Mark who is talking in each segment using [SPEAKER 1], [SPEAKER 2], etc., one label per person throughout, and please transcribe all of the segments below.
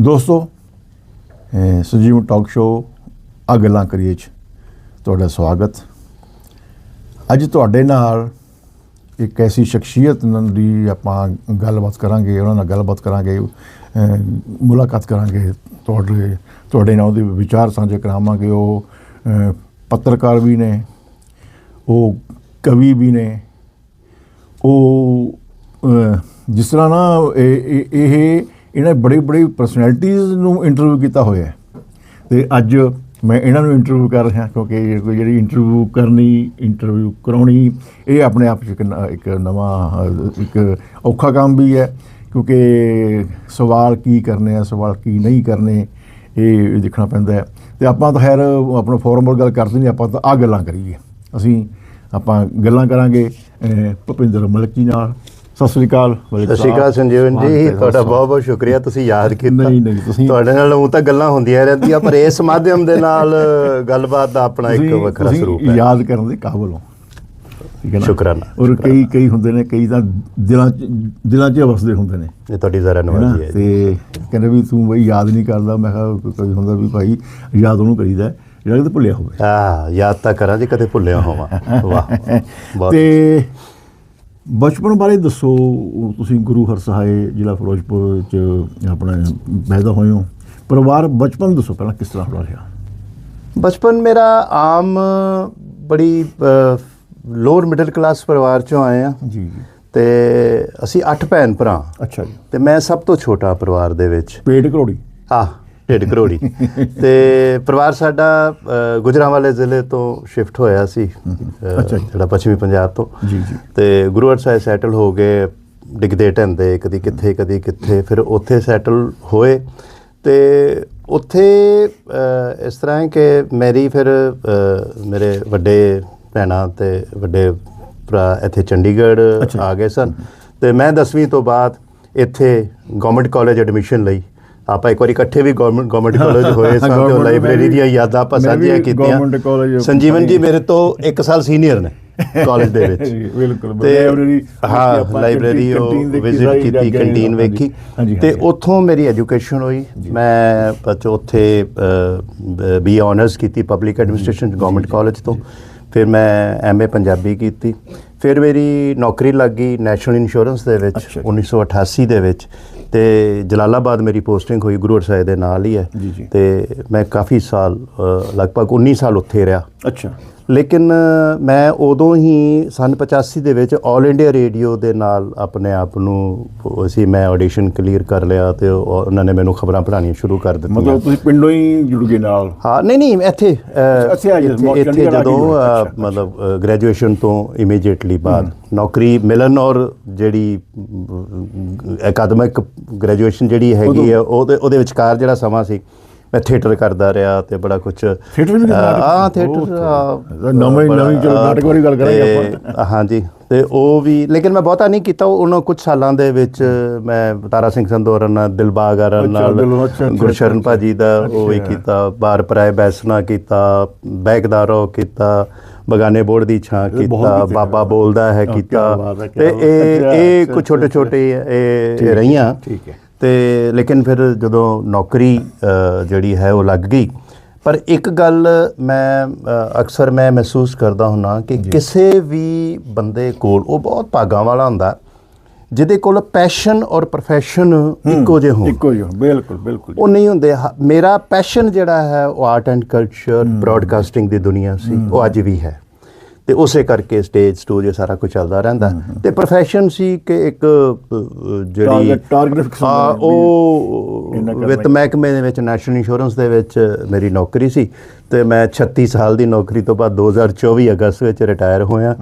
[SPEAKER 1] ਦੋਸਤੋ, ਅਹ, Sanjeev talk show ਆ ਗੱਲਾਂ ਕਰੀਏ ਚ। ਤੁਹਾਡਾ ਸਵਾਗਤ। ਅੱਜ ਤੁਹਾਡੇ ਨਾਲ ਇੱਕ ਐਸੀ ਸ਼ਖਸੀਅਤ ਨਾਲ ਦੀ ਆਪਾਂ ਗੱਲਬਾਤ ਕਰਾਂਗੇ, ਉਹਨਾਂ ਨਾਲ ਗੱਲਬਾਤ ਕਰਾਂਗੇ ਮੁਲਾਕਾਤ ਕਰਾਂਗੇ। ਤੁਹਾਡੇ ਤੁਹਾਡੇ ਨਾਲ ਉਹਦੇ ਵਿਚਾਰ ਸਾਂਝੇ ਕਰਾਵਾਂਗੇ। ਉਹ ਪੱਤਰਕਾਰ ਵੀ ਨੇ, ਉਹ ਕਵੀ ਵੀ ਨੇ। ਉਹ ਜਿਸ ਤਰ੍ਹਾਂ ਨਾ ਇਹ, ਇਹ- ਇਹ ਇਹਨਾਂ ਬੜੇ ਬੜੇ ਪਰਸਨੈਲਿਟੀਜ਼ ਨੂੰ ਇੰਟਰਵਿਊ ਕੀਤਾ ਹੋਇਆ ਹੈ। ਤੇ ਅੱਜ ਮੈਂ ਇਹਨਾਂ ਨੂੰ ਇੰਟਰਵਿਊ ਕਰ ਰਿਹਾ ਕਿਉਂਕਿ ਕੋਈ ਜਿਹੜੀ ਇੰਟਰਵਿਊ ਕਰਨੀ ਇੰਟਰਵਿਊ ਕਰਾਉਣੀ ਇਹ ਆਪਣੇ ਆਪ 'ਚ ਇੱਕ ਨ- ਇੱਕ ਨਵਾਂ ਇੱਕ ਔਖਾ ਕੰਮ ਵੀ ਹੈ ਕਿਉਂਕਿ ਸਵਾਲ ਕੀ ਕਰਨੇ ਆ ਸਵਾਲ ਕੀ ਨਹੀਂ ਕਰਨੇ ਇਹ ਦੇਖਣਾ ਪੈਂਦਾ ਹੈ। ਤੇ ਆਪਾਂ ਤਾਂ ਖੈਰ ਆਪਣਾ ਫਾਰਮਲ ਗੱਲ ਕਰਦੇ ਨਹੀਂ ਆਪਾਂ ਤਾਂ ਆ ਗੱਲਾਂ ਕਰੀਏ। ਅਸੀਂ ਆਪਾਂ ਗੱਲਾਂ ਕਰਾਂਗੇ ਅਹ, ਭੁਪਿੰਦਰ ਮਲਕ ਜੀ ਨਾਲ ਸਤਿ ਸ੍ਰੀ ਅਕਾਲ
[SPEAKER 2] ਸਤਿ ਸ਼੍ਰੀ ਅਕਾਲ। ਸੰਜੀਵਨ ਜੀ
[SPEAKER 1] ਹੈ
[SPEAKER 2] ਤੁਹਾਡਾ ਬਹੁਤ ਬਹੁਤ ਸ਼ੁਕਰੀਆ ਤੁਸੀਂ ਯਾਦ ਕੀਤਾ।
[SPEAKER 1] ਨਹੀਂ, ਨਹੀਂ, ਤੁਸੀਂ-
[SPEAKER 2] ਤੁਹਾਡੇ ਨਾਲ ਉਹ ਤਾਂ ਗੱਲਾਂ ਹੁੰਦੀਆਂ ਰਹਿੰਦੀਆਂ ਪਰ ਇਸ ਮਾਧਿਅਮ ਦੇ ਨਾਲ ਗੱਲਬਾਤ ਦਾ ਆਪਣਾ ਇੱਕ ਵੱਖਰਾ ਸਰੂਪ ਹੈ।
[SPEAKER 1] ਯਾਦ ਕਰਨ ਦੇ ਕਾਬਲ ਹੋ। ਠੀਕ ਹੈ ਨਾ?
[SPEAKER 2] ਸ਼ੁਕਰਾਨਾ,
[SPEAKER 1] ਔਰ ਕਈ ਕਈ ਹੁੰਦੇ ਨੇ ਕਈ ਤਾਂ ਦਿਲਾਂ 'ਚ ਦਿਲਾਂ 'ਚ ਵਸਦੇ ਹੁੰਦੇ ਨੇ।
[SPEAKER 2] ਇਹ ਤੁਹਾਡੀ ਜ਼ਰਾ
[SPEAKER 1] ਹੈ
[SPEAKER 2] ਨਵਾਜ਼ੀ ਹੈ।
[SPEAKER 1] ਤੇ ਕਹਿੰਦੇ ਵੀ ਤੂੰ ਬਈ ਯਾਦ ਨਹੀਂ ਕਰਦਾ ਮੈਂ ਕਿਹਾ ਕੋਈ- ਕੋਈ ਹੁੰਦਾ ਵੀ ਭਾਈ ਯਾਦ ਉਹਨੂੰ ਕਰੀਦਾ ਹੈ, ਜਿਹੜਾ ਕਿਤੇ ਭੁੱਲਿਆ ਹੋਵੇ।
[SPEAKER 2] ਆ ਯਾਦ ਤਾਂ ਕਰਾਂ ਜੀ ਕਦੇ ਭੁੱਲਿਆ ਹੋਵਾਂ। ਵਾਹ
[SPEAKER 1] ਤੇ ਬਚਪਨ ਬਾਰੇ ਦੱਸੋ ਤੁਸੀਂ ਗੁਰੂ ਹਰਸਹਾਏ ਜ਼ਿਲ੍ਹਾ ਫਿਰੋਜ਼ਪੁਰ ਚ ਆਪਣਾ ਪੈਦਾ ਹੋਏ ਹੋ। ਪਰਿਵਾਰ ਬਚਪਨ ਦੱਸੋ ਪਹਿਲਾਂ ਕਿਸ ਤਰ੍ਹਾਂ ਦਾ ਰਿਹਾ
[SPEAKER 2] ਬਚਪਨ ਮੇਰਾ ਆਮ ਬੜੀ ਲੋਅਰ ਮਿਡਲ ਕਲਾਸ ਪਰਿਵਾਰ ਚੋਂ ਆਏ ਆ
[SPEAKER 1] ਜੀ। ਜੀ
[SPEAKER 2] ਤੇ ਅਸੀਂ 8 ਭੈਣ ਭਰਾ।
[SPEAKER 1] ਅੱਛਾ ਜੀ।
[SPEAKER 2] ਤੇ ਮੈਂ ਸਭ ਤੋਂ ਛੋਟਾ ਪਰਿਵਾਰ ਦੇ ਵਿੱਚ।
[SPEAKER 1] ਪੇਟ ਕਰੋੜੀ
[SPEAKER 2] ਆ ਢਿੱਡ ਕਰੋੜੀ ਤੇ ਪਰਿਵਾਰ ਸਾਡਾ ਗੁਜਰਾਂਵਾਲੇ ਜ਼ਿਲ੍ਹੇ ਤੋਂ ਸ਼ਿਫਟ ਹੋਇਆ ਸੀ। ਜਿਹੜਾ ਪੱਛਮੀ ਪੰਜਾਬ ਤੋਂ।
[SPEAKER 1] ਜੀ ਜੀ।
[SPEAKER 2] ਤੇ ਗੁਰੂਵਰ ਸਾਹਿਬ ਸੈਟਲ ਹੋ ਗਏ ਡਿੱਗਦੇ ਢੰਦੇ ਕਦੀ ਕਿੱਥੇ ਕਦੀ ਕਿੱਥੇ ਫਿਰ ਉੱਥੇ ਸੈਟਲ ਹੋਏ। ਤੇ ਉੱਥੇ ਇਸ ਤਰ੍ਹਾਂ ਹੈ ਕਿ ਮੇਰੀ ਫਿਰ ਮੇਰੇ ਵੱਡੇ ਭੈਣਾਂ ਤੇ ਵੱਡੇ ਭਰਾ ਇੱਥੇ ਚੰਡੀਗੜ੍ਹ। ਆ ਗਏ ਸਨ। ਤੇ ਮੈਂ 10ਵੀਂ ਤੋਂ ਬਾਅਦ ਇੱਥੇ ਗਵਰਨਮੈਂਟ ਕਾਲਜ ਐਡਮਿਸ਼ਨ ਲਈ। ਆਪਾਂ ਇੱਕ ਵਾਰੀ ਇਕੱਠੇ ਵੀ ਗਵਰਨਮੈਂਟ ਗਵਰਨਮੈਂਟ ਕਾਲਜ ਹੋਏ ਸਨ ਤੇ ਲਾਇਬ੍ਰੇਰੀ ਦੀਆਂ ਯਾਦਾਂ ਆਪਾਂ ਸਾਂਝੀਆਂ ਕੀਤੀਆਂ। ਸੰਜੀਵਨ ਜੀ ਮੇਰੇ ਤੋਂ 1 ਸਾਲ ਸੀਨੀਅਰ ਨੇ ਕਾਲਜ ਦੇ ਵਿੱਚ।
[SPEAKER 1] ਬਿਲਕੁਲ।
[SPEAKER 2] ਤੇ
[SPEAKER 1] ਲਾਇਬ੍ਰੇਰੀ
[SPEAKER 2] ਹਾਂ ਲਾਇਬ੍ਰੇਰੀ ਉਹ ਵਿਜ਼ਿਟ ਕੀਤੀ ਕੰਟੀਨ ਵੇਖੀ। ਤੇ। ਉੱਥੋਂ ਮੇਰੀ ਐਜੂਕੇਸ਼ਨ ਹੋਈ। ਮੈਂ ਉੱਥੇ ਬੀ ਆਨਰਸ ਕੀਤੀ ਪਬਲਿਕ ਐਡਮਿਨਿਸਟ੍ਰੇਸ਼ਨ ਗਵਰਨਮੈਂਟ ਕਾਲਜ ਤੋਂ। ਫਿਰ ਮੈਂ ਐਮਏ ਪੰਜਾਬੀ ਕੀਤੀ। ਫਿਰ ਮੇਰੀ ਨੌਕਰੀ ਲੱਗ ਗਈ ਨੈਸ਼ਨਲ ਇੰਸ਼ੋਰੈਂਸ ਦੇ ਵਿੱਚ
[SPEAKER 1] ਅੱਛਾ ਜੀ।
[SPEAKER 2] 1988 ਦੇ ਵਿੱਚ ਤੇ ਜਲਾਲਾਬਾਦ ਮੇਰੀ ਪੋਸਟਿੰਗ ਹੋਈ ਗੁਰੂ ਸਾਹਿਬ ਦੇ ਨਾਲ ਹੀ ਹੈ। ਤੇ ਮੈਂ ਕਾਫੀ ਸਾਲ ਲਗਭਗ 19 ਸਾਲ ਉੱਥੇ ਰਿਹਾ
[SPEAKER 1] ਅੱਛਾ
[SPEAKER 2] ਲੇਕਿਨ ਮੈਂ ਉਦੋਂ ਹੀ ਸਨ 85 ਦੇ ਵਿੱਚ 올 ਇੰਡੀਆ ਰੇਡੀਓ ਦੇ ਨਾਲ ਆਪਣੇ ਆਪ ਨੂੰ ਉਹ ਸੀ ਮੈਂ ਆਡੀਸ਼ਨ ਕਲੀਅਰ ਕਰ ਲਿਆ ਤੇ ਉਹ- ਉਹਨਾਂ ਨੇ ਮੈਨੂੰ ਖਬਰਾਂ ਪੜ੍ਹਾਉਣੀਆਂ ਸ਼ੁਰੂ ਕਰ ਦਿੱਤੀਆਂ।
[SPEAKER 1] ਮਤਲਬ ਤੁਸੀਂ ਪਿੰਡੋਂ ਹੀ ਜੁੜ ਗਏ ਨਾਲ?
[SPEAKER 2] ਹਾਂ ਨਹੀਂ ਨਹੀਂ ਇੱਥੇ
[SPEAKER 1] ਇੱਥੇ
[SPEAKER 2] ਜਦੋਂ ਮਤਲਬ ਗ੍ਰੈਜੂਏਸ਼ਨ ਤੋਂ ਇਮੀਡੀਏਟਲੀ ਬਾਅਦ ਨੌਕਰੀ ਮਿਲਣ ਔਰ ਜਿਹੜੀ ਅਕਾਦਮਿਕ ਗ੍ਰੈਜੂਏਸ਼ਨ ਜਿਹੜੀ ਹੈਗੀ ਹੈ ਉਹਦੇ ਉਹਦੇ ਵਿਚਕਾਰ ਜਿਹੜਾ ਸਮਾਂ ਸੀ ਮੈਂ ਥੀਏਟਰ ਕਰਦਾ ਰਿਹਾ ਤੇ ਬੜਾ ਕੁਝ
[SPEAKER 1] Theatre ਵੀ ਉਹ
[SPEAKER 2] ਥੀਏਟਰ
[SPEAKER 1] ਨਵੇਂ- ਨਵੀਂ ਚਲੋ ਨਾਟਕ ਵਾਲੀ ਗੱਲ ਕਰਾਂਗੇ ਆਪਾਂ।
[SPEAKER 2] ਹਾਂਜੀ ਤੇ ਉਹ ਵੀ ਲੇਕਿਨ ਮੈਂ ਬਹੁਤਾ ਨਹੀਂ ਕੀਤਾ ਉਹ- ਉਹਨਾਂ ਕੁਝ ਸਾਲਾਂ ਦੇ ਵਿੱਚ ਮੈਂ ਤਾਰਾ ਸਿੰਘ ਸੰਦੋਰਨ ਨਾਲ ਦਿਲਬਾਗ ਨਾਲ ਗੁਰਸ਼ਰਨ। ਭਾਜੀ ਦਾ ਉਹ ਵੀ। ਕੀਤਾ ਬਾਰ ਪਰਾਏ ਬੈਸਣਾ ਕੀਤਾ ਬੈਗਦਾਰੋ ਕੀਤਾ ਬਗਾਨੇ ਬੋਰਡ ਦੀ ਛਾਂ ਕੀਤਾ ਬਾਬਾ
[SPEAKER 1] ਆ।
[SPEAKER 2] ਬੋਲਦਾ ਹੈ ਕੀਤਾ ਤੇ। ਇਹ ਇਹ ਕੁਝ ਛੋਟੇ। ਛੋਟੇ ਇਹ ਰਹੀਆਂ
[SPEAKER 1] ਠੀਕ ਹੈ।
[SPEAKER 2] ਤੇ ਲੇਕਿਨ ਫਿਰ ਜਦੋਂ ਨੌਕਰੀ ਜਿਹੜੀ ਹੈ ਉਹ ਲੱਗ ਗਈ। ਪਰ ਇੱਕ ਗੱਲ ਮੈਂ ਅਕਸਰ ਮੈਂ ਮਹਿਸੂਸ ਕਰਦਾ ਹੁੰਨਾ ਕਿ ਕਿਸੇ ਵੀ ਬੰਦੇ ਕੋਲ ਉਹ ਬਹੁਤ ਭਾਗਾਂ ਵਾਲਾ ਹੁੰਦਾ। ਜਿਹਦੇ ਕੋਲ ਪੈਸ਼ਨ ਔਰ profession ਇੱਕੋ ਜਿਹੇ ਹੋਣ।
[SPEAKER 1] ਇੱਕੋ ਜਿਹਾ ਬਿਲਕੁਲ ਬਿਲਕੁਲ
[SPEAKER 2] ਉਹ ਨਹੀਂ ਹੁੰਦੇ। ਮੇਰਾ ਪੈਸ਼ਨ ਜਿਹੜਾ ਹੈ ਉਹ ਆਰਟ ਐਂਡ ਕਲਚਰ ਬ੍ਰਾਡਕਾਸਟਿੰਗ ਦੀ ਦੁਨੀਆ ਸੀ। ਉਹ ਅੱਜ ਵੀ ਹੈ। ਤੇ ਉਸੇ ਕਰਕੇ ਸਟੇਜ ਸਟੂਜ ਇਹ ਸਾਰਾ ਕੁਝ ਚੱਲਦਾ ਰਹਿੰਦਾ। ਤੇ profession ਸੀ ਕਿ ਇੱਕ ਜਿਹੜੀ
[SPEAKER 1] ਵੀ
[SPEAKER 2] ਉਹ ਵਿੱਤ। ਮਹਿਕਮੇ ਦੇ ਵਿੱਚ ਨੈਸ਼ਨਲ ਇੰਸ਼ੋਰੈਂਸ ਦੇ ਵਿੱਚ ਮੇਰੀ ਨੌਕਰੀ ਸੀ। ਤੇ ਮੈਂ 36 ਸਾਲ ਦੀ ਨੌਕਰੀ ਤੋਂ ਬਾਅਦ 2024 ਅਗਸਤ ਵਿੱਚ ਰਿਟਾਇਰ ਹੋਇਆ।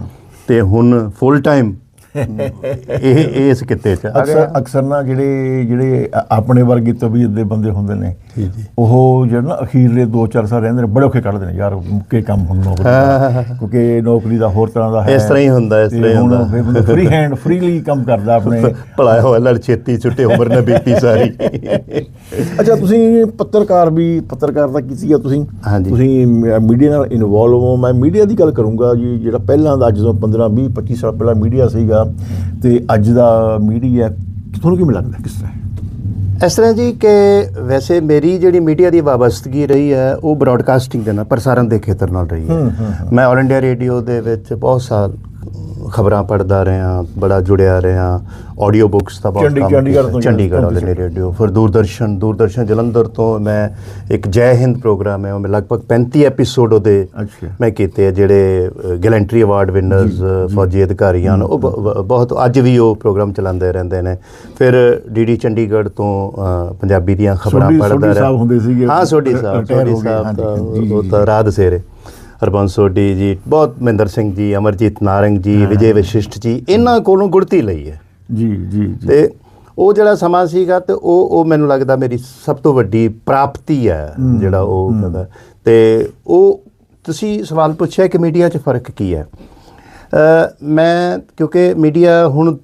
[SPEAKER 2] ਤੇ ਹੁਣ ਫੁੱਲ ਟਾਈਮ ਇਹ ਇਸ ਕਿੱਤੇ ਚ ਆ
[SPEAKER 1] ਅਕਸਰ ਨਾ ਜਿਹੜੇ ਜਿਹੜੇ ਆਪਣੇ ਵਰਗੀ ਤਬੀਅਤ ਦੇ ਬੰਦੇ ਹੁੰਦੇ ਨੇ
[SPEAKER 2] ਜੀ, ਜੀ।
[SPEAKER 1] ਉਹ ਜਿਹੜਾ ਨਾ ਅਖੀਰਲੇ 2-4 ਸਾਲ ਰਹਿੰਦੇ ਨੇ ਬੜੇ ਔਖੇ ਕੱਢਦੇ ਨੇ ਯਾਰ ਮੁੱਕੇ ਕੰਮ ਹੁਣ ਨੌਕਰੀ ਦਾ। ਕਿਉਂਕਿ ਨੌਕਰੀ ਦਾ ਹੋਰ ਤਰ੍ਹਾਂ ਦਾ ਹੈ
[SPEAKER 2] ਇਸ ਤਰ੍ਹਾਂ ਹੀ ਹੁੰਦਾ, ਇਸ ਤਰ੍ਹਾਂ ਹੀ ਹੁੰਦਾ।
[SPEAKER 1] ਫ੍ਰੀ ਹੈਂਡ ਫ੍ਰੀਲੀ ਕੰਮ ਕਰਦਾ ਆਪਣੇ
[SPEAKER 2] ਭਲਾ ਹੋਇਆ ਲੜ ਛੇਤੀ ਛੁੱਟੇ ਉਮਰ ਨਾ ਬੀਤੀ ਸਾਰੀ
[SPEAKER 1] ਅੱਛਾ ਤੁਸੀਂ ਪੱਤਰਕਾਰ ਵੀ ਪੱਤਰਕਾਰ ਦਾ ਕੀਤੀ ਆ ਤੁਸੀਂ
[SPEAKER 2] ਹਾਂਜੀ।
[SPEAKER 1] ਤੁਸੀਂ ਮੀਡੀਆ ਨਾਲ ਇਨਵੋਲਵ ਹੋ ਮੈਂ ਮੀਡੀਆ ਦੀ ਗੱਲ ਕਰੂੰਗਾ ਜੀ ਜਿਹੜਾ ਪਹਿਲਾਂ ਦਾ ਅੱਜ ਤੋਂ 15 20 25 ਸਾਲ ਪਹਿਲਾਂ ਮੀਡੀਆ ਸੀਗਾ ਤੇ ਅੱਜ ਦਾ ਮੀਡੀਆ ਤੁਹਾਨੂੰ ਕਿਵੇਂ ਲੱਗਦਾ ਕਿਸ ਤਰ੍ਹਾਂ ਹੈ?
[SPEAKER 2] ਇਸ ਤਰ੍ਹਾਂ ਜੀ ਕਿ ਵੈਸੇ ਮੇਰੀ ਜਿਹੜੀ ਮੀਡੀਆ ਦੀ ਵਾਬਸਤਗੀ ਰਹੀ ਹੈ ਉਹ ਬ੍ਰਾਡਕਾਸਟਿੰਗ ਦੇ ਨਾਲ ਪ੍ਰਸਾਰਣ ਦੇ ਖੇਤਰ ਨਾਲ ਰਹੀ ਹੈ। ਮੈਂ ਆਲ ਇੰਡੀਆ ਰੇਡੀਓ ਦੇ ਵਿੱਚ ਬਹੁਤ ਸਾਲ ਖਬਰਾਂ ਪੜ੍ਹਦਾ ਰਿਹਾ ਬੜਾ ਜੁੜਿਆ ਰਿਹਾ ਆਡੀਓ ਬੁੱਕਸ ਦਾ ਬਹੁਤ ਕੰਮ
[SPEAKER 1] ਚੰਡੀਗੜ੍ਹ। ਤੋਂ
[SPEAKER 2] ਚੰਡੀਗੜ੍ਹ
[SPEAKER 1] ਚੰਡੀਗੜ੍ਹ
[SPEAKER 2] ਇੰਡੀਆ ਰੇਡੀਓ ਫਿਰ ਦੂਰਦਰਸ਼ਨ ਦੂਰਦਰਸ਼ਨ ਜਲੰਧਰ ਤੋਂ ਮੈਂ ਇੱਕ ਜੈ ਹਿੰਦ ਪ੍ਰੋਗਰਾਮ ਹੈ ਉਹ ਮੈਂ ਲਗਭਗ 35 ਐਪੀਸੋਡ ਉਹਦੇ। ਮੈਂ ਕੀਤੇ ਆ ਜਿਹੜੇ ਗੈਲੈਂਟਰੀ ਅਵਾਰਡ ਵਿਨਰਸ ਫੌਜੀ ਅਧਿਕਾਰੀਆਂ ਨੇ ਉਹ ਬਹੁਤ ਅੱਜ ਵੀ ਉਹ ਪ੍ਰੋਗਰਾਮ ਚਲਾਉਂਦੇ ਰਹਿੰਦੇ ਨੇ। ਫਿਰ ਡੀਡੀ ਚੰਡੀਗੜ੍ਹ ਤੋਂ ਪੰਜਾਬੀ ਦੀਆਂ ਖਬਰਾਂ
[SPEAKER 1] ਸੋਢੀ
[SPEAKER 2] ਰਿਹਾ।
[SPEAKER 1] ਸਾਹਿਬ ਹੁੰਦੇ ਸੀਗੇ,
[SPEAKER 2] ਹਾਂ ਸੋਢੀ ਸਾਹਿਬ ਸੋਢੀ ਸਾਹਿਬ ਉਹ ਤਾਂ ਰਾਧ ਸੇਰੇ ਹਰਬੰਸ ਸੋਢੀ ਜੀ ਬਹੁਤ ਮਹਿੰਦਰ ਸਿੰਘ ਜੀ ਅਮਰਜੀਤ ਨਾਰੰਗ ਜੀ ਵਿਜੇ ਵਿਸ਼ਿਸ਼ਟ ਜੀ ਇਹਨਾਂ ਕੋਲੋਂ ਗੁੜਤੀ ਲਈ ਹੈ।
[SPEAKER 1] ਜੀ ਜੀ ਜੀ।
[SPEAKER 2] ਤੇ ਉਹ ਜਿਹੜਾ ਸਮਾਂ ਸੀਗਾ ਤੇ ਉਹ ਉਹ ਮੈਨੂੰ ਲੱਗਦਾ ਮੇਰੀ ਸਭ ਤੋਂ ਵੱਡੀ ਪ੍ਰਾਪਤੀ ਹੈ ਜਿਹੜਾ ਉਹ ਕਹਿੰਦਾ। ਤੇ ਉਹ ਤੁਸੀਂ ਸਵਾਲ ਪੁੱਛਿਆ ਕਿ ਮੀਡੀਆ 'ਚ ਫ਼ਰਕ ਕੀ ਹੈ? ਮੈਂ ਕਿਉਂਕਿ ਮੀਡੀਆ ਹੁਣ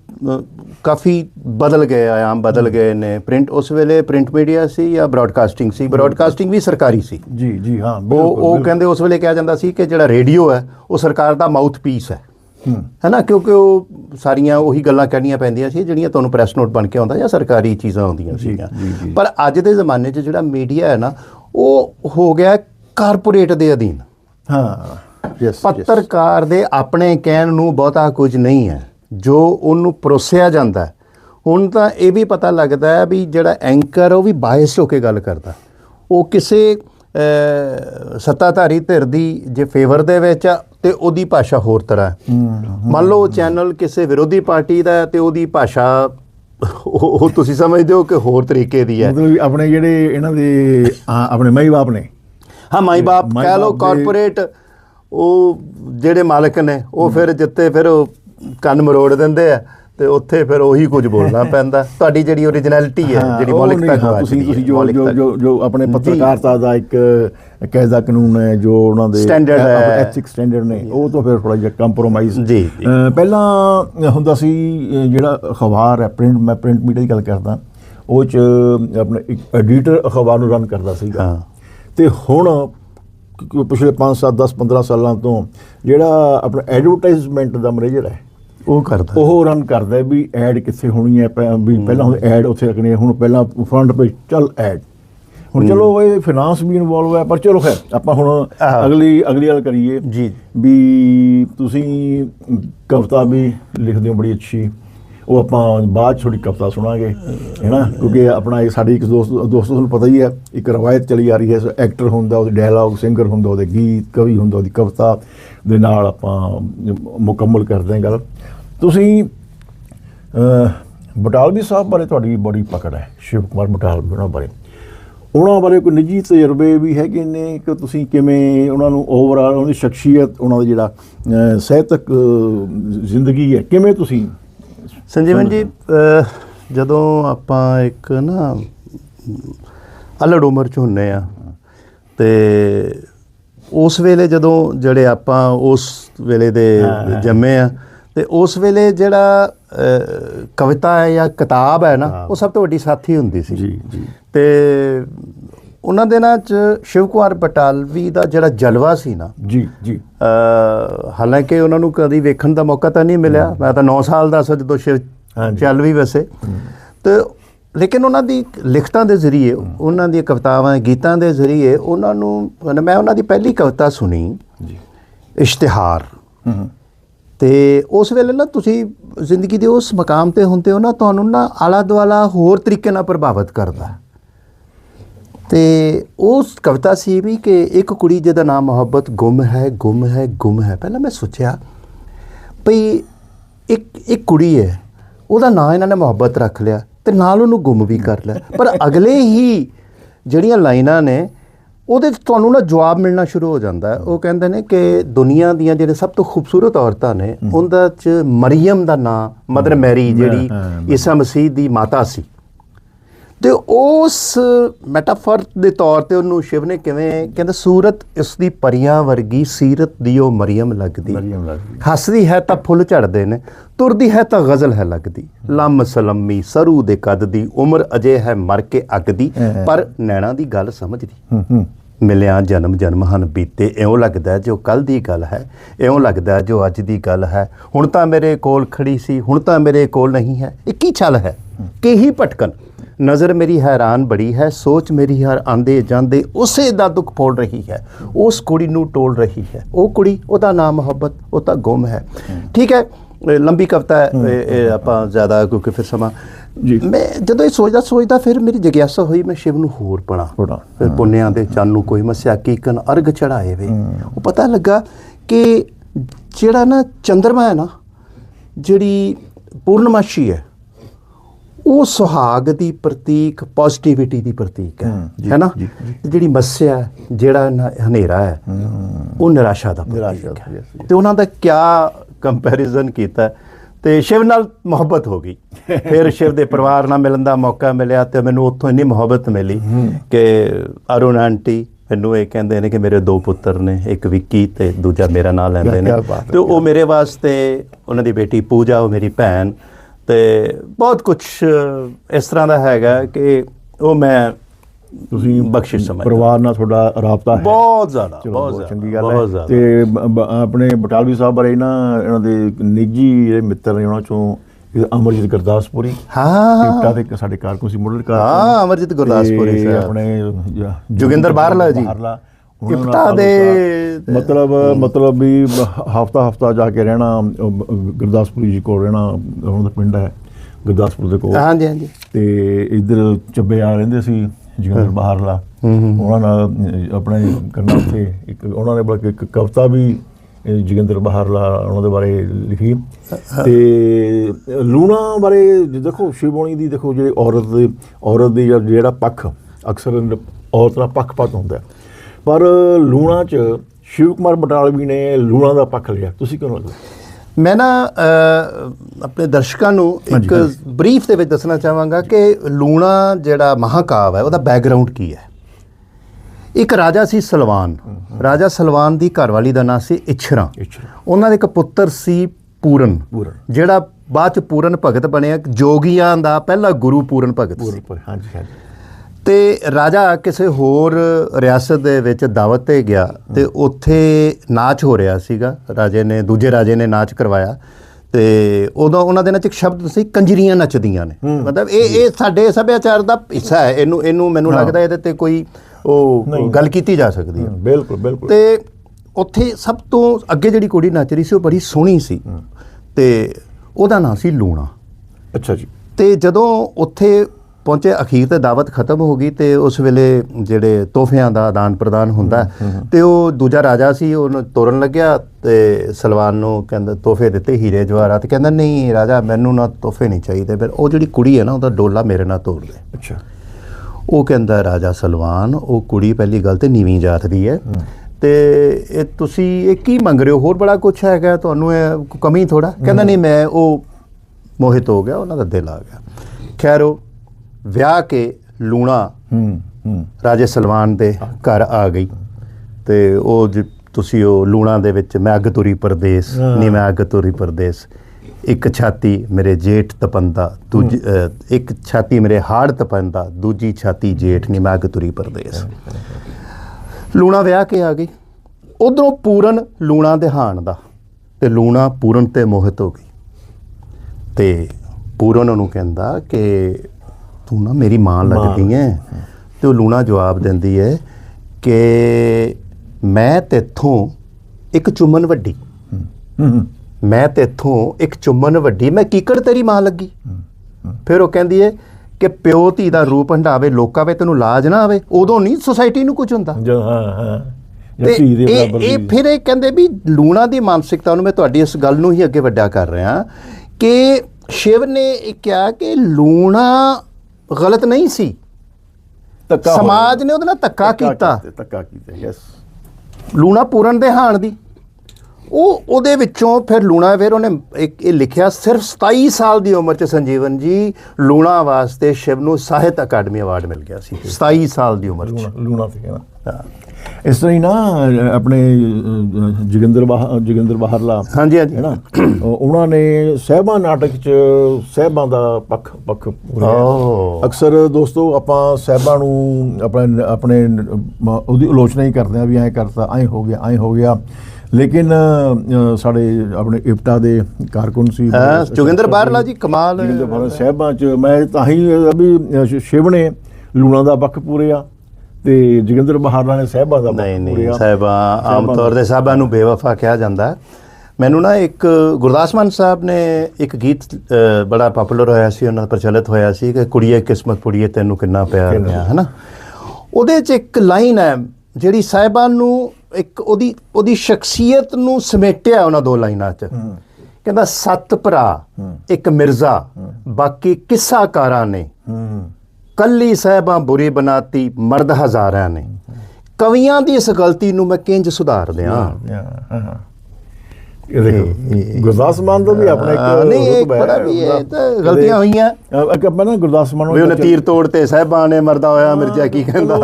[SPEAKER 2] ਕਾਫੀ ਬਦਲ ਗਏ ਆयाम ਬਦਲ ਗਏ ਨੇ। ਪ੍ਰਿੰਟ ਉਸ ਵੇਲੇ ਪ੍ਰਿੰਟ ਮੀਡੀਆ ਸੀ ਜਾਂ ਬ੍ਰਾਡਕਾਸਟਿੰਗ ਸੀ? ਬ੍ਰਾਡਕਾਸਟਿੰਗ ਵੀ ਸਰਕਾਰੀ ਸੀ।
[SPEAKER 1] ਜੀ ਜੀ ਹਾਂ
[SPEAKER 2] ਉਹ ਉਹ ਕਹਿੰਦੇ ਉਸ ਵੇਲੇ ਕਿਹਾ ਜਾਂਦਾ ਸੀ ਕਿ ਜਿਹੜਾ ਰੇਡੀਓ ਹੈ ਉਹ ਸਰਕਾਰ ਦਾ ਮਾਊਥ ਪੀਸ ਹੈ।
[SPEAKER 1] ਹੂੰ।
[SPEAKER 2] ਨਾ ਕਿਉਂਕਿ ਉਹ ਸਾਰੀਆਂ ਉਹੀ ਗੱਲਾਂ ਕਹਿਣੀਆਂ ਪੈਂਦੀਆਂ ਸੀ ਜਿਹੜੀਆਂ ਤੁਹਾਨੂੰ ਪ੍ਰੈਸ ਨੋਟ ਬਣ ਕੇ ਆਉਂਦਾ ਜਾਂ ਸਰਕਾਰੀ ਚੀਜ਼ਾਂ ਆਉਂਦੀਆਂ ਸੀਗੀਆਂ। ਪਰ ਅੱਜ ਦੇ ਜ਼ਮਾਨੇ 'ਚ ਜਿਹੜਾ ਮੀਡੀਆ ਹੈ ਨਾ ਉਹ ਹੋ ਗਿਆ ਕਾਰਪੋਰੇਟ ਦੇ ਅਧੀਨ।
[SPEAKER 1] ਹਾਂ। ਯੈਸ
[SPEAKER 2] ਪੱਤਰਕਾਰ ਦੇ ਆਪਣੇ ਕਹਿਣ ਨੂੰ ਬਹੁਤਾ ਕੁਝ ਨਹੀਂ ਹੈ। ਜੋ ਉਹਨੂੰ ਪਰੋਸਿਆ ਜਾਂਦਾ। ਹੁਣ ਤਾਂ ਇਹ ਵੀ ਪਤਾ ਲੱਗਦਾ ਹੈ ਵੀ ਜਿਹੜਾ ਐਂਕਰ ਉਹ ਵੀ ਬਾਇਸ ਹੋ ਕੇ ਗੱਲ ਕਰਦਾ। ਉਹ ਕਿਸੇ ਸੱਤਾਧਾਰੀ ਧਿਰ ਦੀ ਜੇ ਫੇਵਰ ਦੇ ਵਿੱਚ ਆ ਤੇ ਉਹਦੀ ਭਾਸ਼ਾ ਹੋਰ ਤਰ੍ਹਾਂ ਮੰਨ ਲਓ ਚੈਨਲ ਕਿਸੇ ਵਿਰੋਧੀ ਪਾਰਟੀ ਦਾ ਤੇ ਉਹਦੀ ਭਾਸ਼ਾ ਉਹ ਤੁਸੀਂ ਸਮਝਦੇ ਹੋ ਕਿ ਹੋਰ ਤਰੀਕੇ ਦੀ ਹੈ।
[SPEAKER 1] ਮਤਲਬ ਆਪਣੇ ਜਿਹੜੇ ਇਹਨਾਂ ਦੇ ਆਪਣੇ ਮਾਈ ਬਾਪ ਨੇ।
[SPEAKER 2] ਹਾਂ ਮਾਈ ਬਾਪ ਕਹਿ ਲਓ ਕਾਰਪੋਰੇਟ ਉਹ ਜਿਹੜੇ ਮਾਲਕ ਨੇ ਉਹ ਫਿਰ ਜਿੱਤੇ ਫਿਰ ਉਹ ਕੰਨ ਮਰੋੜ ਦਿੰਦੇ ਆ ਤੇ ਉੱਥੇ ਫਿਰ ਉਹੀ ਕੁਝ ਬੋਲਣਾ ਪੈਂਦਾ ਤੁਹਾਡੀ ਜਿਹੜੀ ਓਰੀਜਨੈਲਿਟੀ ਹੈ ਜਿਹੜੀ ਮੌਲਿਕਤਾ
[SPEAKER 1] ਹਾਂ, ਤੁਸੀਂ ਤੁਸੀਂ ਜੋ ਜੋ ਜੋ ਆਪਣੇ। ਪੱਤਰਕਾਰਤਾ ਦਾ ਇੱਕ ਕਾਇਦਾ ਕਾਨੂੰਨ ਹੈ ਜੋ ਉਹਨਾਂ ਦੇ
[SPEAKER 2] Standard ਹੈ।
[SPEAKER 1] ਐਥਿਕ ਸਟੈਂਡਰਡ ਨੇ ਉਹ ਤੋਂ ਫਿਰ ਥੋੜਾ ਜਿਹਾ ਕੰਪਰੋਮਾਈਜ਼
[SPEAKER 2] ਜੀ।
[SPEAKER 1] ਪਹਿਲਾਂ ਹੁੰਦਾ ਸੀ ਜਿਹੜਾ ਅਖਬਾਰ ਹੈ ਪ੍ਰਿੰਟ ਮੈਂ ਪ੍ਰਿੰਟ ਮੀਡੀਆ ਦੀ ਗੱਲ ਕਰਦਾ ਉਹ ਚ ਆਪਣੇ ਇੱਕ ਐਡੀਟਰ ਅਖਬਾਰ ਨੂੰ ਰਨ ਕਰਦਾ ਸੀਗਾ। ਤੇ ਹੁਣ ਪਿਛਲੇ 5 7 10 15 ਸਾਲਾਂ ਤੋਂ ਜਿਹੜਾ ਆਪਣਾ ਐਡਵਰਟਾਈਜ਼ਮੈਂਟ ਦਾ ਮੈਨੇਜਰ ਹੈ
[SPEAKER 2] ਉਹ ਕਰਦਾ
[SPEAKER 1] ਉਹ ਰਨ ਕਰਦਾ ਵੀ ਐਡ ਕਿੱਥੇ ਹੋਣੀ ਹੈ ਵੀ ਪਹਿਲਾਂ ਹੁਣ ਐਡ ਉੱਥੇ ਰੱਖਣੀ ਹੈ ਹੁਣ ਪਹਿਲਾਂ ਫਰੰਟ ਪੇਜ ਚੱਲ ਐਡ ਹੁਣ ਚਲੋ ਇਹ ਫਾਈਨਾਂਸ ਵੀ ਇਨਵੋਲਵ ਹੈ ਪਰ ਚਲੋ ਖੈਰ ਆਪਾਂ ਹੁਣ। ਅਗਲੀ ਅਗਲੀ ਗੱਲ ਕਰੀਏ
[SPEAKER 2] ਜੀ।
[SPEAKER 1] ਵੀ ਤੁਸੀਂ ਕਵਿਤਾ ਵੀ ਲਿਖਦੇ ਹੋ ਬੜੀ ਅੱਛੀ। ਉਹ ਆਪਾਂ ਬਾਅਦ 'ਚ ਥੋੜੀ ਕਵਿਤਾ ਸੁਣਾਂਗੇ ਹੈਨਾ? ਕਿਉਂਕਿ ਆਪਣਾ ਇੱਕ ਸਾਡੀ ਇੱਕ ਦੋਸਤ ਦੋਸਤ ਤੁਹਾਨੂੰ ਪਤਾ ਹੀ ਹੈ ਇੱਕ ਰਵਾਇਤ ਚਲੀ ਆ ਰਹੀ ਹੈ ਐਕਟਰ ਹੁੰਦਾ ਉਹਦੇ ਡਾਇਲੌਗ ਸਿੰਗਰ ਹੁੰਦਾ ਉਹਦੇ ਗੀਤ ਕਵੀ ਹੁੰਦਾ ਉਹਦੀ ਕਵਿਤਾ ਦੇ ਨਾਲ ਆਪਾਂ ਮੁਕੰਮਲ ਕਰਦੇ ਹਾਂ ਗੱਲ। ਤੁਸੀਂ ਬਟਾਲਵੀ ਸਾਹਿਬ ਬਾਰੇ ਤੁਹਾਡੀ ਬੜੀ ਪਕੜ ਹੈ ਸ਼ਿਵ ਕੁਮਾਰ ਬਟਾਲਵੀ ਉਹਨਾਂ ਬਾਰੇ। ਉਹਨਾਂ ਬਾਰੇ ਕੋਈ ਨਿੱਜੀ ਤਜਰਬੇ ਵੀ ਹੈਗੇ ਨੇ ਕਿ ਤੁਸੀਂ ਕਿਵੇਂ ਉਹਨਾਂ ਨੂੰ ਓਵਰਆਲ ਉਹਨਾਂ ਦੀ ਸ਼ਖਸੀਅਤ ਉਹਨਾਂ ਦਾ ਜਿਹੜਾ ਅਹ, ਸਾਹਿਤਕ ਜ਼ਿੰਦਗੀ ਹੈ ਕਿਵੇਂ ਤੁਸੀਂ
[SPEAKER 2] ਸੰਜੀਵਨ ਜੀ ਜਦੋਂ ਆਪਾਂ ਇੱਕ ਨਾ ਅਲੜ ਉਮਰ ਚ ਹੁੰਨੇ ਆ ਤੇ ਉਸ ਵੇਲੇ ਜਦੋਂ ਜਿਹੜੇ ਆਪਾਂ ਉਸ ਵੇਲੇ ਦੇ। ਜੰਮੇ ਆ ਤੇ ਉਸ ਵੇਲੇ ਜਿਹੜਾ ਕਵਿਤਾ ਹੈ ਜਾਂ ਕਿਤਾਬ ਹੈ ਨਾ ਉਹ ਸਭ ਤੋਂ ਵੱਡੀ ਸਾਥੀ ਹੁੰਦੀ ਸੀ।
[SPEAKER 1] ਜੀ ਜੀ।
[SPEAKER 2] ਤੇ ਉਹਨਾਂ ਦੇ ਨਾਲ ਚ ਸ਼ਿਵ ਕੁਮਾਰ ਬਟਾਲਵੀ ਦਾ ਜਿਹੜਾ ਜਲਵਾ ਸੀ ਨਾ
[SPEAKER 1] ਜੀ ਜੀ।
[SPEAKER 2] ਹਾਲਾਂਕਿ ਉਹਨਾਂ ਨੂੰ ਕਦੀ ਵੇਖਣ ਦਾ ਮੌਕਾ ਤਾਂ ਨਹੀਂ ਮਿਲਿਆ। ਮੈਂ ਤਾਂ 9 ਸਾਲ ਦਾ ਸੀ ਜਦੋਂ ਸ਼ਿਵ। ਚੱਲ ਵੀ ਵਸੇ। ਤੇ ਲੇਕਿਨ ਉਹਨਾਂ ਦੀ ਲਿਖਤਾਂ ਦੇ ਜ਼ਰੀਏ ਉਹਨਾਂ ਦੀਆਂ ਕਵਿਤਾਵਾਂ ਗੀਤਾਂ ਦੇ ਜ਼ਰੀਏ ਉਹਨਾਂ ਨੂੰ ਮੈਂ ਉਹਨਾਂ ਦੀ ਪਹਿਲੀ ਕਵਿਤਾ ਸੁਣੀ
[SPEAKER 1] ਜੀ।
[SPEAKER 2] ਇਸ਼ਤਿਹਾਰ। ਤੇ ਉਸ ਵੇਲੇ ਨਾ ਤੁਸੀਂ ਜ਼ਿੰਦਗੀ ਦੇ ਉਸ ਮਕਾਮ ਤੇ ਹੁੰਦੇ ਹੋ ਨਾ ਤੁਹਾਨੂੰ ਨਾ ਆਲਾ ਦੁਆਲਾ ਹੋਰ ਤਰੀਕੇ ਨਾਲ ਪ੍ਰਭਾਵਿਤ ਕਰਦਾ। ਤੇ ਉਸ ਕਵਿਤਾ ਸੀ ਵੀ ਕਿ ਇੱਕ ਕੁੜੀ ਜਿਹਦਾ ਨਾਮ ਮੁਹੱਬਤ ਗੁੰਮ ਹੈ ਗੁੰਮ ਹੈ ਗੁੰਮ ਹੈ। ਪਹਿਲਾਂ ਮੈਂ ਸੋਚਿਆ ਭਈ ਇੱਕ ਇੱਕ ਕੁੜੀ ਹੈ ਉਹਦਾ ਨਾਂ ਇਹਨਾਂ ਨੇ ਮੁਹੱਬਤ ਰੱਖ ਲਿਆ ਤੇ ਨਾਲ ਉਹਨੂੰ ਗੁੰਮ ਵੀ ਕਰ ਲਿਆ। ਪਰ ਅਗਲੇ ਹੀ ਜਿਹੜੀਆਂ ਲਾਈਨਾਂ ਨੇ ਉਹਦੇ 'ਚ ਤੁਹਾਨੂੰ ਨਾ ਜਵਾਬ ਮਿਲਣਾ ਸ਼ੁਰੂ ਹੋ ਜਾਂਦਾ ਹੈ। ਉਹ ਕਹਿੰਦੇ ਨੇ ਕਿ ਦੁਨੀਆ ਦੀਆਂ ਜਿਹੜੇ ਸਭ ਤੋਂ ਖੂਬਸੂਰਤ ਔਰਤਾਂ ਨੇ ਉਹਦਾ 'ਚ ਮਰੀਮ ਦਾ ਨਾਂ ਮਦਰ ਮੈਰੀ ਜਿਹੜੀ ਈਸਾ ਮਸੀਹ ਦੀ ਮਾਤਾ ਸੀ। ਤੇ ਉਸ ਮੈਟਾਫਰ ਦੇ ਤੌਰ ਤੇ ਉਹਨੂੰ ਸ਼ਿਵ ਨੇ ਕਿਵੇਂ ਕਹਿੰਦਾ ਸੂਰਤ ਇਸ ਦੀ ਪਰੀਆਂ ਵਰਗੀ ਸੀਰਤ ਦੀ ਉਹ ਮਰੀਮ ਲੱਗਦੀ।
[SPEAKER 1] ਮਰੀਮ ਲੱਗਦੀ।
[SPEAKER 2] ਹੱਸਦੀ ਹੈ ਤਾਂ ਫੁੱਲ ਝੜਦੇ ਨੇ ਤੁਰਦੀ ਹੈ ਤਾਂ ਗਜ਼ਲ ਹੈ ਲੱਗਦੀ। ਲੰਮ ਸਲਮੀ ਸਰੂ ਦੇ ਕੱਦ ਦੀ ਉਮਰ ਅਜੇ ਹੈ ਮਰ ਕੇ ਅੱਗ ਦੀ
[SPEAKER 1] ਹਾਂ।
[SPEAKER 2] ਪਰ ਨੈਣਾ ਦੀ ਗੱਲ ਸਮਝਦੀ।
[SPEAKER 1] ਹੂੰ ਹੂੰ।
[SPEAKER 2] ਮਿਲਿਆ ਜਨਮ ਜਨਮ ਹਨ ਬੀਤੇ ਇਉਂ ਲੱਗਦਾ ਹੈ ਜੋ ਕੱਲ ਦੀ ਗੱਲ ਹੈ ਇਉਂ ਲੱਗਦਾ ਹੈ ਜੋ ਅੱਜ ਦੀ ਗੱਲ ਹੈ। ਹੁਣ ਤਾਂ ਮੇਰੇ ਕੋਲ ਖੜੀ ਸੀ ਹੁਣ ਤਾਂ ਮੇਰੇ ਕੋਲ ਨਹੀਂ ਹੈ ਇਹ ਕੀ ਛਲ ਹੈ। ਕੀ ਹੀ ਭਟਕਣ। ਨਜ਼ਰ ਮੇਰੀ ਹੈਰਾਨ ਬੜੀ ਹੈ ਸੋਚ ਮੇਰੀ ਹਰ ਆਂਦੇ ਜਾਂਦੇ ਉਸੇ ਦਾ ਦੁੱਖ ਫੋੜ ਰਹੀ ਹੈ। ਉਸ ਕੁੜੀ ਨੂੰ ਟੋਲ ਰਹੀ ਹੈ। ਉਹ ਕੁੜੀ ਉਹਦਾ ਨਾਮ ਮੁਹੱਬਤ ਉਹ ਤਾਂ ਗੁੰਮ ਹੈ। ਠੀਕ ਹੈ ਲੰਬੀ ਕਵਿਤਾ ਹੈ ਆਪਾਂ ਜ਼ਿਆਦਾ ਕਿਉਂਕਿ ਫਿਰ ਸਮਾਂ
[SPEAKER 1] ਜੀ।
[SPEAKER 2] ਮੈਂ ਜਦੋਂ ਇਹ ਸੋਚਦਾ ਸੋਚਦਾ ਫਿਰ ਮੇਰੀ ਜਿਗਿਆਸਾ ਹੋਈ ਮੈਂ ਸ਼ਿਵ ਨੂੰ ਹੋਰ ਪੜਾ। ਫਿਰ ਪੁੰਨਿਆਂ ਦੇ ਚੰਨ ਨੂੰ ਕੋਈ ਮਸਿਆ ਕੀਕਨ ਅਰਗ ਚੜਾਏ ਵੇ। ਉਹ ਪਤਾ ਲੱਗਾ ਕਿ ਜਿਹੜਾ ਨਾ ਚੰਦਰਮਾ ਹੈ ਨਾ ਜਿਹੜੀ ਪੂਰਨਮਾਸ਼ੀ ਹੈ ਉਹ ਸੁਹਾਗ ਦੀ ਪ੍ਰਤੀਕ ਪੋਜ਼ਿਟਿਵਿਟੀ ਦੀ ਪ੍ਰਤੀਕ ਹੈ
[SPEAKER 1] ਹਮ, ਜੀ,
[SPEAKER 2] ਹੈ ਨਾ?
[SPEAKER 1] ਜੀ,
[SPEAKER 2] ਤੇ ਜਿਹੜੀ ਮੱਸਿਆ ਜਿਹੜਾ ਹਨੇਰਾ ਹੈ ਉਹ ਨਿਰਾਸ਼ਾ ਦਾ ਪ੍ਰਤੀਕ ਹੈ. ਤੇ ਉਹਨਾਂ ਦਾ ਕਿਆ ਕੰਪੈਰੀਜ਼ਨ ਕੀਤਾ? ਤੇ ਸ਼ਿਵ ਨਾਲ ਮੁਹੱਬਤ ਹੋ ਗਈ। ਫਿਰ ਸ਼ਿਵ ਦੇ ਪਰਿਵਾਰ ਨਾਲ ਮਿਲਣ ਦਾ ਮੌਕਾ ਮਿਲਿਆ ਤੇ ਮੈਨੂੰ ਉੱਥੋਂ ਇੰਨੀ ਮੁਹੱਬਤ ਮਿਲੀ ਕਿ ਅਰੁਣ ਆਂਟੀ ਮੈਨੂੰ ਇਹ ਕਹਿੰਦੇ ਨੇ ਕਿ ਮੇਰੇ ਦੋ ਪੁੱਤਰ ਨੇ ਇੱਕ ਵਿੱਕੀ ਤੇ ਦੂਜਾ ਮੇਰਾ ਨਾਮ ਲੈਂਦੇ ਨੇ। ਤੇ ਉਹ ਮੇਰੇ ਵਾਸਤੇ ਉਹਨਾਂ ਦੀ ਬੇਟੀ ਪੂਜਾ ਉਹ ਮੇਰੀ ਭੈਣ ਤੇ ਬਹੁਤ ਕੁਝ ਇਸ ਤਰ੍ਹਾਂ ਦਾ ਹੈਗਾ ਕਿ ਉਹ ਮੈਂ
[SPEAKER 1] ਤੁਸੀਂ
[SPEAKER 2] ਬਖਸ਼ਿਸ਼ ਸਮਝਦਾ।
[SPEAKER 1] ਪਰਿਵਾਰ ਨਾਲ ਤੁਹਾਡਾ ਰਾਬਤਾ ਹੈ।
[SPEAKER 2] ਬਹੁਤ ਜ਼ਿਆਦਾ ਬਹੁਤ
[SPEAKER 1] ਚੰਗੀ ਗੱਲ ਹੈ। ਤੇ ਆਪਣੇ ਬਟਾਲਵੀ ਸਾਹਿਬ ਬਾਰੇ ਨਾ ਇਹਨਾਂ ਦੇ ਨਿੱਜੀ ਜਿਹੜੇ ਮਿੱਤਰ ਨੇ ਉਹਨਾਂ ਚੋਂ ਅਮਰਜੀਤ ਗੁਰਦਾਸਪੁਰੀ
[SPEAKER 2] ਹਾਂ।
[SPEAKER 1] ਟਿਕਟਾ ਦੇ ਸਾਡੇ ਕਾਰਕੁਨ ਸੀ ਮੁੱਢਲੇ ਕਾਰ
[SPEAKER 2] ਹਾਂ ਅਮਰਜੀਤ ਗੁਰਦਾਸਪੁਰੀ ਸਾਹਿਬ।
[SPEAKER 1] ਆਪਣੇ
[SPEAKER 2] ਜੋਗਿੰਦਰ ਬਾਹਰਲਾ ਜੀ।
[SPEAKER 1] ਬਾਹਰਲਾ,
[SPEAKER 2] ਇਪਟਾ ਦੇ-।
[SPEAKER 1] ਮਤਲਬ ਮਤਲਬ ਵੀ ਹਫਤਾ ਹਫਤਾ ਜਾ ਕੇ ਰਹਿਣਾ ਗੁਰਦਾਸਪੁਰੀ ਜੀ ਕੋਲ ਰਹਿਣਾ ਉਹਨਾਂ ਦਾ ਪਿੰਡ ਹੈ ਗੁਰਦਾਸਪੁਰ ਦੇ ਕੋਲ।
[SPEAKER 2] ਹਾਂਜੀ ਹਾਂਜੀ।
[SPEAKER 1] ਤੇ ਇੱਧਰ ਚੱਬੇ ਆ ਰਹਿੰਦੇ ਸੀ ਜੋਗਿੰਦਰ ਬਾਹਰਲਾ। ਉਹਨਾਂ ਨਾਲ ਆਪਣੇ ਕਰਨਾ ਉੱਥੇ। ਇੱਕ ਉਹਨਾਂ ਨੇ ਬਲਕਿ ਇੱਕ ਕਵਿਤਾ ਵੀ ਜੋਗਿੰਦਰ ਬਾਹਰਲਾ ਉਹਨਾਂ ਦੇ ਬਾਰੇ ਲਿਖੀ। ਤੇ ਲੂਣਾ ਬਾਰੇ ਦੇਖੋ ਸ਼ਿਵੋਣੀ ਦੀ ਦੇਖੋ ਜਿਹੜੀ ਔਰਤ ਦੀ ਔਰਤ ਦੀ ਜਿਹੜਾ ਪੱਖ ਅਕਸਰ ਔਰਤ ਦਾ ਪੱਖਪਾਤ ਹੁੰਦਾ। ਪਰ ਲੂਣਾ ਚ ਸ਼ਿਵ ਕੁਮਾਰ ਬਟਾਲਵੀ ਨੇ ਲੂਣਾ ਦਾ ਪੱਖ ਲਿਆ। ਤੁਸੀਂ ਕਿਉਂ ਲੱਗਦਾ?
[SPEAKER 2] ਮੈਂ ਨਾ ਆਪਣੇ ਦਰਸ਼ਕਾਂ ਨੂੰ ਇੱਕ। ਬਰੀਫ ਦੇ ਵਿੱਚ ਦੱਸਣਾ ਚਾਹਾਂਗਾ ਕਿ ਲੂਣਾ ਜਿਹੜਾ ਮਹਾਕਾਵ ਹੈ ਉਹਦਾ ਬੈਕਗ੍ਰਾਉਂਡ ਕੀ ਹੈ? ਇੱਕ ਰਾਜਾ ਸੀ ਸਲਵਾਨ। ਰਾਜਾ ਸਲਵਾਨ ਦੀ ਘਰਵਾਲੀ ਦਾ ਨਾਂ ਸੀ ਇਛਰਾ।
[SPEAKER 1] ਇਛਰਾ।
[SPEAKER 2] ਉਹਨਾਂ ਦੇ ਇੱਕ ਪੁੱਤਰ ਸੀ ਪੂਰਨ।
[SPEAKER 1] ਪੂਰਨ।
[SPEAKER 2] ਜਿਹੜਾ ਬਾਅਦ ਚ ਪੂਰਨ ਭਗਤ ਬਣਿਆ। ਜੋਗੀਆਂ ਦਾ ਪਹਿਲਾ ਗੁਰੂ ਪੂਰਨ ਭਗਤ ਸੀ।
[SPEAKER 1] ਹਾਂਜੀ ਹਾਂਜੀ।
[SPEAKER 2] ਤੇ ਰਾਜਾ ਕਿਸੇ ਹੋਰ ਰਿਆਸਤ ਦੇ ਵਿੱਚ ਦਾਵਤ ਤੇ ਗਿਆ ਤੇ ਉੱਥੇ ਨਾਚ ਹੋ ਰਿਹਾ ਸੀਗਾ। ਰਾਜੇ ਨੇ ਦੂਜੇ ਰਾਜੇ ਨੇ ਨਾਚ ਕਰਵਾਇਆ ਤੇ ਉਦੋਂ ਉਹਨਾਂ ਦੇ ਨਾਲ ਇੱਕ ਸ਼ਬਦ ਸੀ ਕੰਜਰੀਆਂ ਨੱਚਦੀਆਂ ਨੇ। ਮਤਲਬ ਇਹ ਇਹ ਸਾਡੇ ਸੱਭਿਆਚਾਰ ਦਾ ਹਿੱਸਾ ਹੈ। ਇਹਨੂੰ ਇਹਨੂੰ ਮੈਨੂੰ ਲੱਗਦਾ ਇਹਦੇ ਤੇ ਕੋਈ ਉਹ। ਗੱਲ ਕੀਤੀ ਜਾ ਸਕਦੀ ਹੈ।
[SPEAKER 1] ਬਿਲਕੁਲ ਬਿਲਕੁਲ।
[SPEAKER 2] ਤੇ ਉੱਥੇ ਸਭ ਤੋਂ ਅੱਗੇ ਜਿਹੜੀ ਕੁੜੀ ਨੱਚ ਰਹੀ ਸੀ ਉਹ ਬੜੀ ਸੋਹਣੀ ਸੀ। ਤੇ ਉਹਦਾ ਨਾਂ ਸੀ ਲੂਣਾ।
[SPEAKER 1] ਅੱਛਾ ਜੀ।
[SPEAKER 2] ਤੇ ਜਦੋਂ ਉੱਥੇ ਪਹੁੰਚੇ ਅਖੀਰ ਤੇ ਦਾਵਤ ਖਤਮ ਹੋ ਗਈ ਤੇ ਉਸ ਵੇਲੇ ਜਿਹੜੇ ਤੋਹਫਿਆਂ ਦਾ ਆਦਾਨ ਪ੍ਰਦਾਨ ਹੁੰਦਾ ਤੇ ਉਹ ਦੂਜਾ ਰਾਜਾ ਸੀ ਉਹਨੂੰ ਤੋਰਨ ਲੱਗਿਆ ਤੇ ਸਲਵਾਨ ਨੂੰ ਕਹਿੰਦਾ ਤੋਹਫੇ ਦਿੱਤੇ ਹੀਰੇ ਜਵਾਹਰਾਤ। ਤੇ ਕਹਿੰਦਾ ਨਹੀਂ ਰਾਜਾ ਮੈਨੂੰ ਨਾ ਤੋਹਫੇ ਨਹੀਂ ਚਾਹੀਦੇ। ਫਿਰ ਉਹ ਜਿਹੜੀ ਕੁੜੀ ਹੈ ਨਾ ਉਹਦਾ ਡੋਲਾ ਮੇਰੇ ਨਾਲ ਤੋਰ ਦੇ
[SPEAKER 1] ਅੱਛਾ।
[SPEAKER 2] ਉਹ ਕਹਿੰਦਾ ਰਾਜਾ ਸਲਵਾਨ ਉਹ ਕੁੜੀ ਪਹਿਲੀ ਗੱਲ ਤੇ ਨੀਵੀਂ ਜਾਤ ਦੀ ਹੈ। ਤੇ ਇਹ ਤੁਸੀਂ ਇਹ ਕੀ ਮੰਗ ਰਹੇ ਹੋ? ਹੋਰ ਬੜਾ ਕੁਝ ਹੈਗਾ ਤੁਹਾਨੂੰ ਇਹ ਕਮੀ ਥੋੜਾ ਕਹਿੰਦਾ ਨਹੀਂ ਮੈਂ ਉਹ ਮੋਹਿਤ ਹੋ ਗਿਆ ਉਹਨਾਂ ਦਾ ਦਿਲ ਆ ਗਿਆ। ਖੈਰ ਉਹ ਵਿਆਹ ਕੇ ਲੂਣਾ
[SPEAKER 1] ਹੂੰ ਹੂੰ।
[SPEAKER 2] ਰਾਜੇ ਸਲਵਾਨ ਦੇ ਘਰ ਆ ਗਈ। ਤੇ ਉਹ ਤੁਸੀਂ ਉਹ ਲੂਣਾ ਦੇ ਵਿੱਚ ਮੈਂ ਅੱਗ ਤੁਰੀ ਪਰਦੇਸ। ਨਹੀਂ ਮੈਂ ਅੱਗ ਤੁਰੀ ਪਰਦੇਸ। ਇੱਕ ਛਾਤੀ ਮੇਰੇ ਜੇਠ ਤਪੰਦਾ ਦੂਜੀ ਇੱਕ ਛਾਤੀ ਮੇਰੇ ਹਾੜ ਤਪੰਦਾ ਦੂਜੀ ਛਾਤੀ ਜੇਠ ਨਹੀਂ ਮੈਂ ਅੱਗ ਤੁਰੀ ਪਰਦੇਸ। ਲੂਣਾ ਵਿਆਹ ਕੇ ਆ ਗਈ। ਉਧਰੋਂ ਪੂਰਨ ਲੂਣਾ ਦੇ ਹਾਣ ਦਾ ਤੇ ਲੂਣਾ ਪੂਰਨ ਤੇ ਮੋਹਿਤ ਹੋ ਗਈ। ਤੇ ਪੂਰਨ ਉਹਨੂੰ ਕਹਿੰਦਾ ਕਿ ਤੂੰ ਨਾ ਮੇਰੀ ਮਾਂ ਲੱਗਦੀ ਐ ਤੇ ਉਹ ਲੂਣਾ ਜਵਾਬ ਦਿੰਦੀ ਹੈ ਕਿ ਮੈਂ ਤੇਥੋਂ ਇੱਕ ਚੁੰਮਨ ਵੱਡੀ। ਮੈਂ ਤੇਥੋਂ ਇੱਕ ਚੁੰਮਨ ਵੱਡੀ। ਮੈਂ ਕੀਕੜ ਤੇਰੀ ਮਾਂ ਲੱਗੀ। ਫਿਰ ਉਹ ਕਹਿੰਦੀ ਹੈ ਕਿ ਪਿਓ ਧੀ ਦਾ ਰੂਪ ਹੰਡਾਵੇ ਲੋਕਾਂ ਵੇ ਤੈਨੂੰ ਲਾਜ ਨਾ ਆਵੇ ਉਦੋਂ ਨਹੀਂ ਸੁਸਾਇਟੀ ਨੂੰ ਕੁਝ ਹੁੰਦਾ।
[SPEAKER 1] ਜੋ ਹਾਂ ਹਾਂ।
[SPEAKER 2] ਤੇ ਇਹ ਇਹ ਫਿਰ ਇਹ ਕਹਿੰਦੇ ਵੀ ਲੂਣਾ ਦੀ ਮਾਨਸਿਕਤਾ ਨੂੰ ਮੈਂ ਤੁਹਾਡੀ ਇਸ ਗੱਲ ਨੂੰ ਹੀ ਅੱਗੇ ਵੱਡਾ ਕਰ ਰਿਹਾ ਕਿ ਸ਼ਿਵ ਨੇ ਇਹ ਕਿਹਾ ਕਿ ਲੂਣਾ ਗਲਤ ਨਹੀਂ ਸੀ।
[SPEAKER 1] ਧੱਕਾ ਹੋਇਆ।
[SPEAKER 2] ਸਮਾਜ ਨੇ ਉਹਦੇ ਨਾਲ ਧੱਕਾ ਕੀਤਾ।
[SPEAKER 1] ਧੱਕਾ ਕੀਤਾ ਯੈਸ
[SPEAKER 2] ਲੂਣਾ ਪੂਰਨ ਦੇ ਹਾਣ ਦੀ। ਉਹ ਉਹਦੇ ਵਿੱਚੋਂ ਫਿਰ ਲੂਣਾ ਫਿਰ ਉਹਨੇ ਇੱਕ ਇਹ ਲਿਖਿਆ ਸਿਰਫ 27 ਸਾਲ ਦੀ ਉਮਰ 'ਚ ਸੰਜੀਵਨ ਜੀ ਲੂਣਾ ਵਾਸਤੇ ਸ਼ਿਵ ਨੂੰ ਸਾਹਿਤ ਅਕਾਦਮੀ ਅਵਾਰਡ ਮਿਲ ਗਿਆ ਸੀ। 27 ਸਾਲ ਦੀ ਉਮਰ 'ਚ।
[SPEAKER 1] ਲੂਣਾ ਲੂਣਾ ਕਹਿੰਦਾ
[SPEAKER 2] ਹਾਂ।
[SPEAKER 1] ਇਸ ਤਰ੍ਹਾਂ ਹੀ ਨਾ ਆਪਣੇ ਜੋਗਿੰਦਰ ਬਾਹ ਜੋਗਿੰਦਰ ਬਾਹਰਲਾ
[SPEAKER 2] ਹਾਂਜੀ ਹਾਂਜੀ।
[SPEAKER 1] ਹੈ ਨਾ ਉਹ- ਉਹਨਾਂ ਨੇ ਸਹਿਬਾਂ ਨਾਟਕ ਚ ਸਹਿਬਾਂ ਦਾ ਪੱਖ ਪੱਖ। ਅਕਸਰ ਦੋਸਤੋ ਆਪਾਂ ਸਹਿਬਾਂ ਨੂੰ ਆਪਣੇ ਆਪਣੇ ਉਹਦੀ ਆਲੋਚਨਾ ਹੀ ਕਰਦੇ ਆ ਵੀ ਐਂ ਕਰਤਾ ਐਂ ਹੋ ਗਿਆ ਐਂ ਹੋ ਗਿਆ। ਲੇਕਿਨ ਸਾਡੇ ਆਪਣੇ ਇਪਟਾ ਦੇ ਕਾਰਕੁਨ ਸੀ
[SPEAKER 2] ਜੋਗਿੰਦਰ ਬਾਹਰਲਾ ਜੀ, ਕਮਾਲ।
[SPEAKER 1] ਜੋਗਿੰਦਰ ਬਾਹਰਲਾ ਸਾਹਿਬਾਂ ਚ ਮੈਂ ਤਾਂ ਹੀ ਅਭੀ ਅ, ਸ਼ਿਵਨੇ ਲੂਣਾ ਦਾ ਪੱਖ ਪੂਰੇ ਆ। ਤੇ ਜੋਗਿੰਦਰ ਬਾਹਰਲਾ ਨੇ ਸਾਹਿਬਾਂ ਦਾ
[SPEAKER 2] ਨਹੀਂ ਨਹੀਂ
[SPEAKER 1] ਆ
[SPEAKER 2] ਸਾਹਿਬਾਂ ਆਮ ਤੌਰ ਤੇ ਸਾਹਿਬਾਂ ਨੂੰ ਬੇਵਫਾ ਕਿਹਾ ਜਾਂਦਾ ਹੈ। ਮੈਨੂੰ ਨਾ ਇੱਕ ਗੁਰਦਾਸ ਮਾਨ ਸਾਹਿਬ ਨੇ ਇੱਕ ਗੀਤ ਬੜਾ ਪਪੂਲਰ ਹੋਇਆ ਸੀ ਉਹਨਾਂ ਦਾ ਪ੍ਰਚਲਿਤ ਹੋਇਆ ਸੀ ਕਿ ਕੁੜੀਏ ਕਿਸਮਤ ਪੁੜੀਏ ਤੈਨੂੰ ਕਿੰਨਾ ਪਿਆਰ ਮਿਆ ਹਨਾ? ਉਹਦੇ 'ਚ ਇੱਕ ਲਾਈਨ ਹੈ ਜਿਹੜੀ ਸਾਹਿਬਾਂ ਨੂੰ ਇੱਕ ਉਹਦੀ ਉਹਦੀ ਸ਼ਖਸੀਅਤ ਨੂੰ ਸਮੇਟਿਆ ਉਹਨਾਂ ਦੋ ਲਾਈਨਾਂ 'ਚ। ਕਹਿੰਦਾ ਸੱਤ ਭਰਾ ਇੱਕ ਮਿਰਜ਼ਾ ਬਾਕੀ ਕਿੱਸਾਕਾਰਾਂ ਨੇ। ਕੱਲੀ ਸਾਹਿਬਾਂ ਬੁਰੀ ਬਣਾਤੀ ਮਰਦ ਹਜ਼ਾਰਾਂ ਨੇ ਕਵੀਆਂ ਦੀ ਇਸ ਗਲਤੀ ਨੂੰ ਮੈਂ ਕਿੰਜ ਸੁਧਾਰ ਦਿਆਂ
[SPEAKER 1] ਹਾਂ ਇਹ ਦੇਖੋ ਗੁਰਦਾਸ ਮਾਨ ਦਾ ਵੀ ਆਪਣਾ ਇੱਕ
[SPEAKER 2] ਨਹੀਂ, ਇਹ ਬੜਾ ਵੀ ਹੈ,
[SPEAKER 1] ਉਹਦਾ।
[SPEAKER 2] ਤਾਂ ਗਲਤੀਆਂ ਹੋਈਆਂ।
[SPEAKER 1] ਆਪਾਂ ਨਾ ਗੁਰਦਾਸ ਮਾਨ
[SPEAKER 2] ਵੀ ਉਹਨੇ ਤੀਰ ਤੋੜਤੇ ਸਾਹਿਬਾਂ ਨੇ ਮਰਦਾ ਹੋਇਆ ਮਿਰਜ਼ਾ ਕੀ ਕਹਿੰਦਾ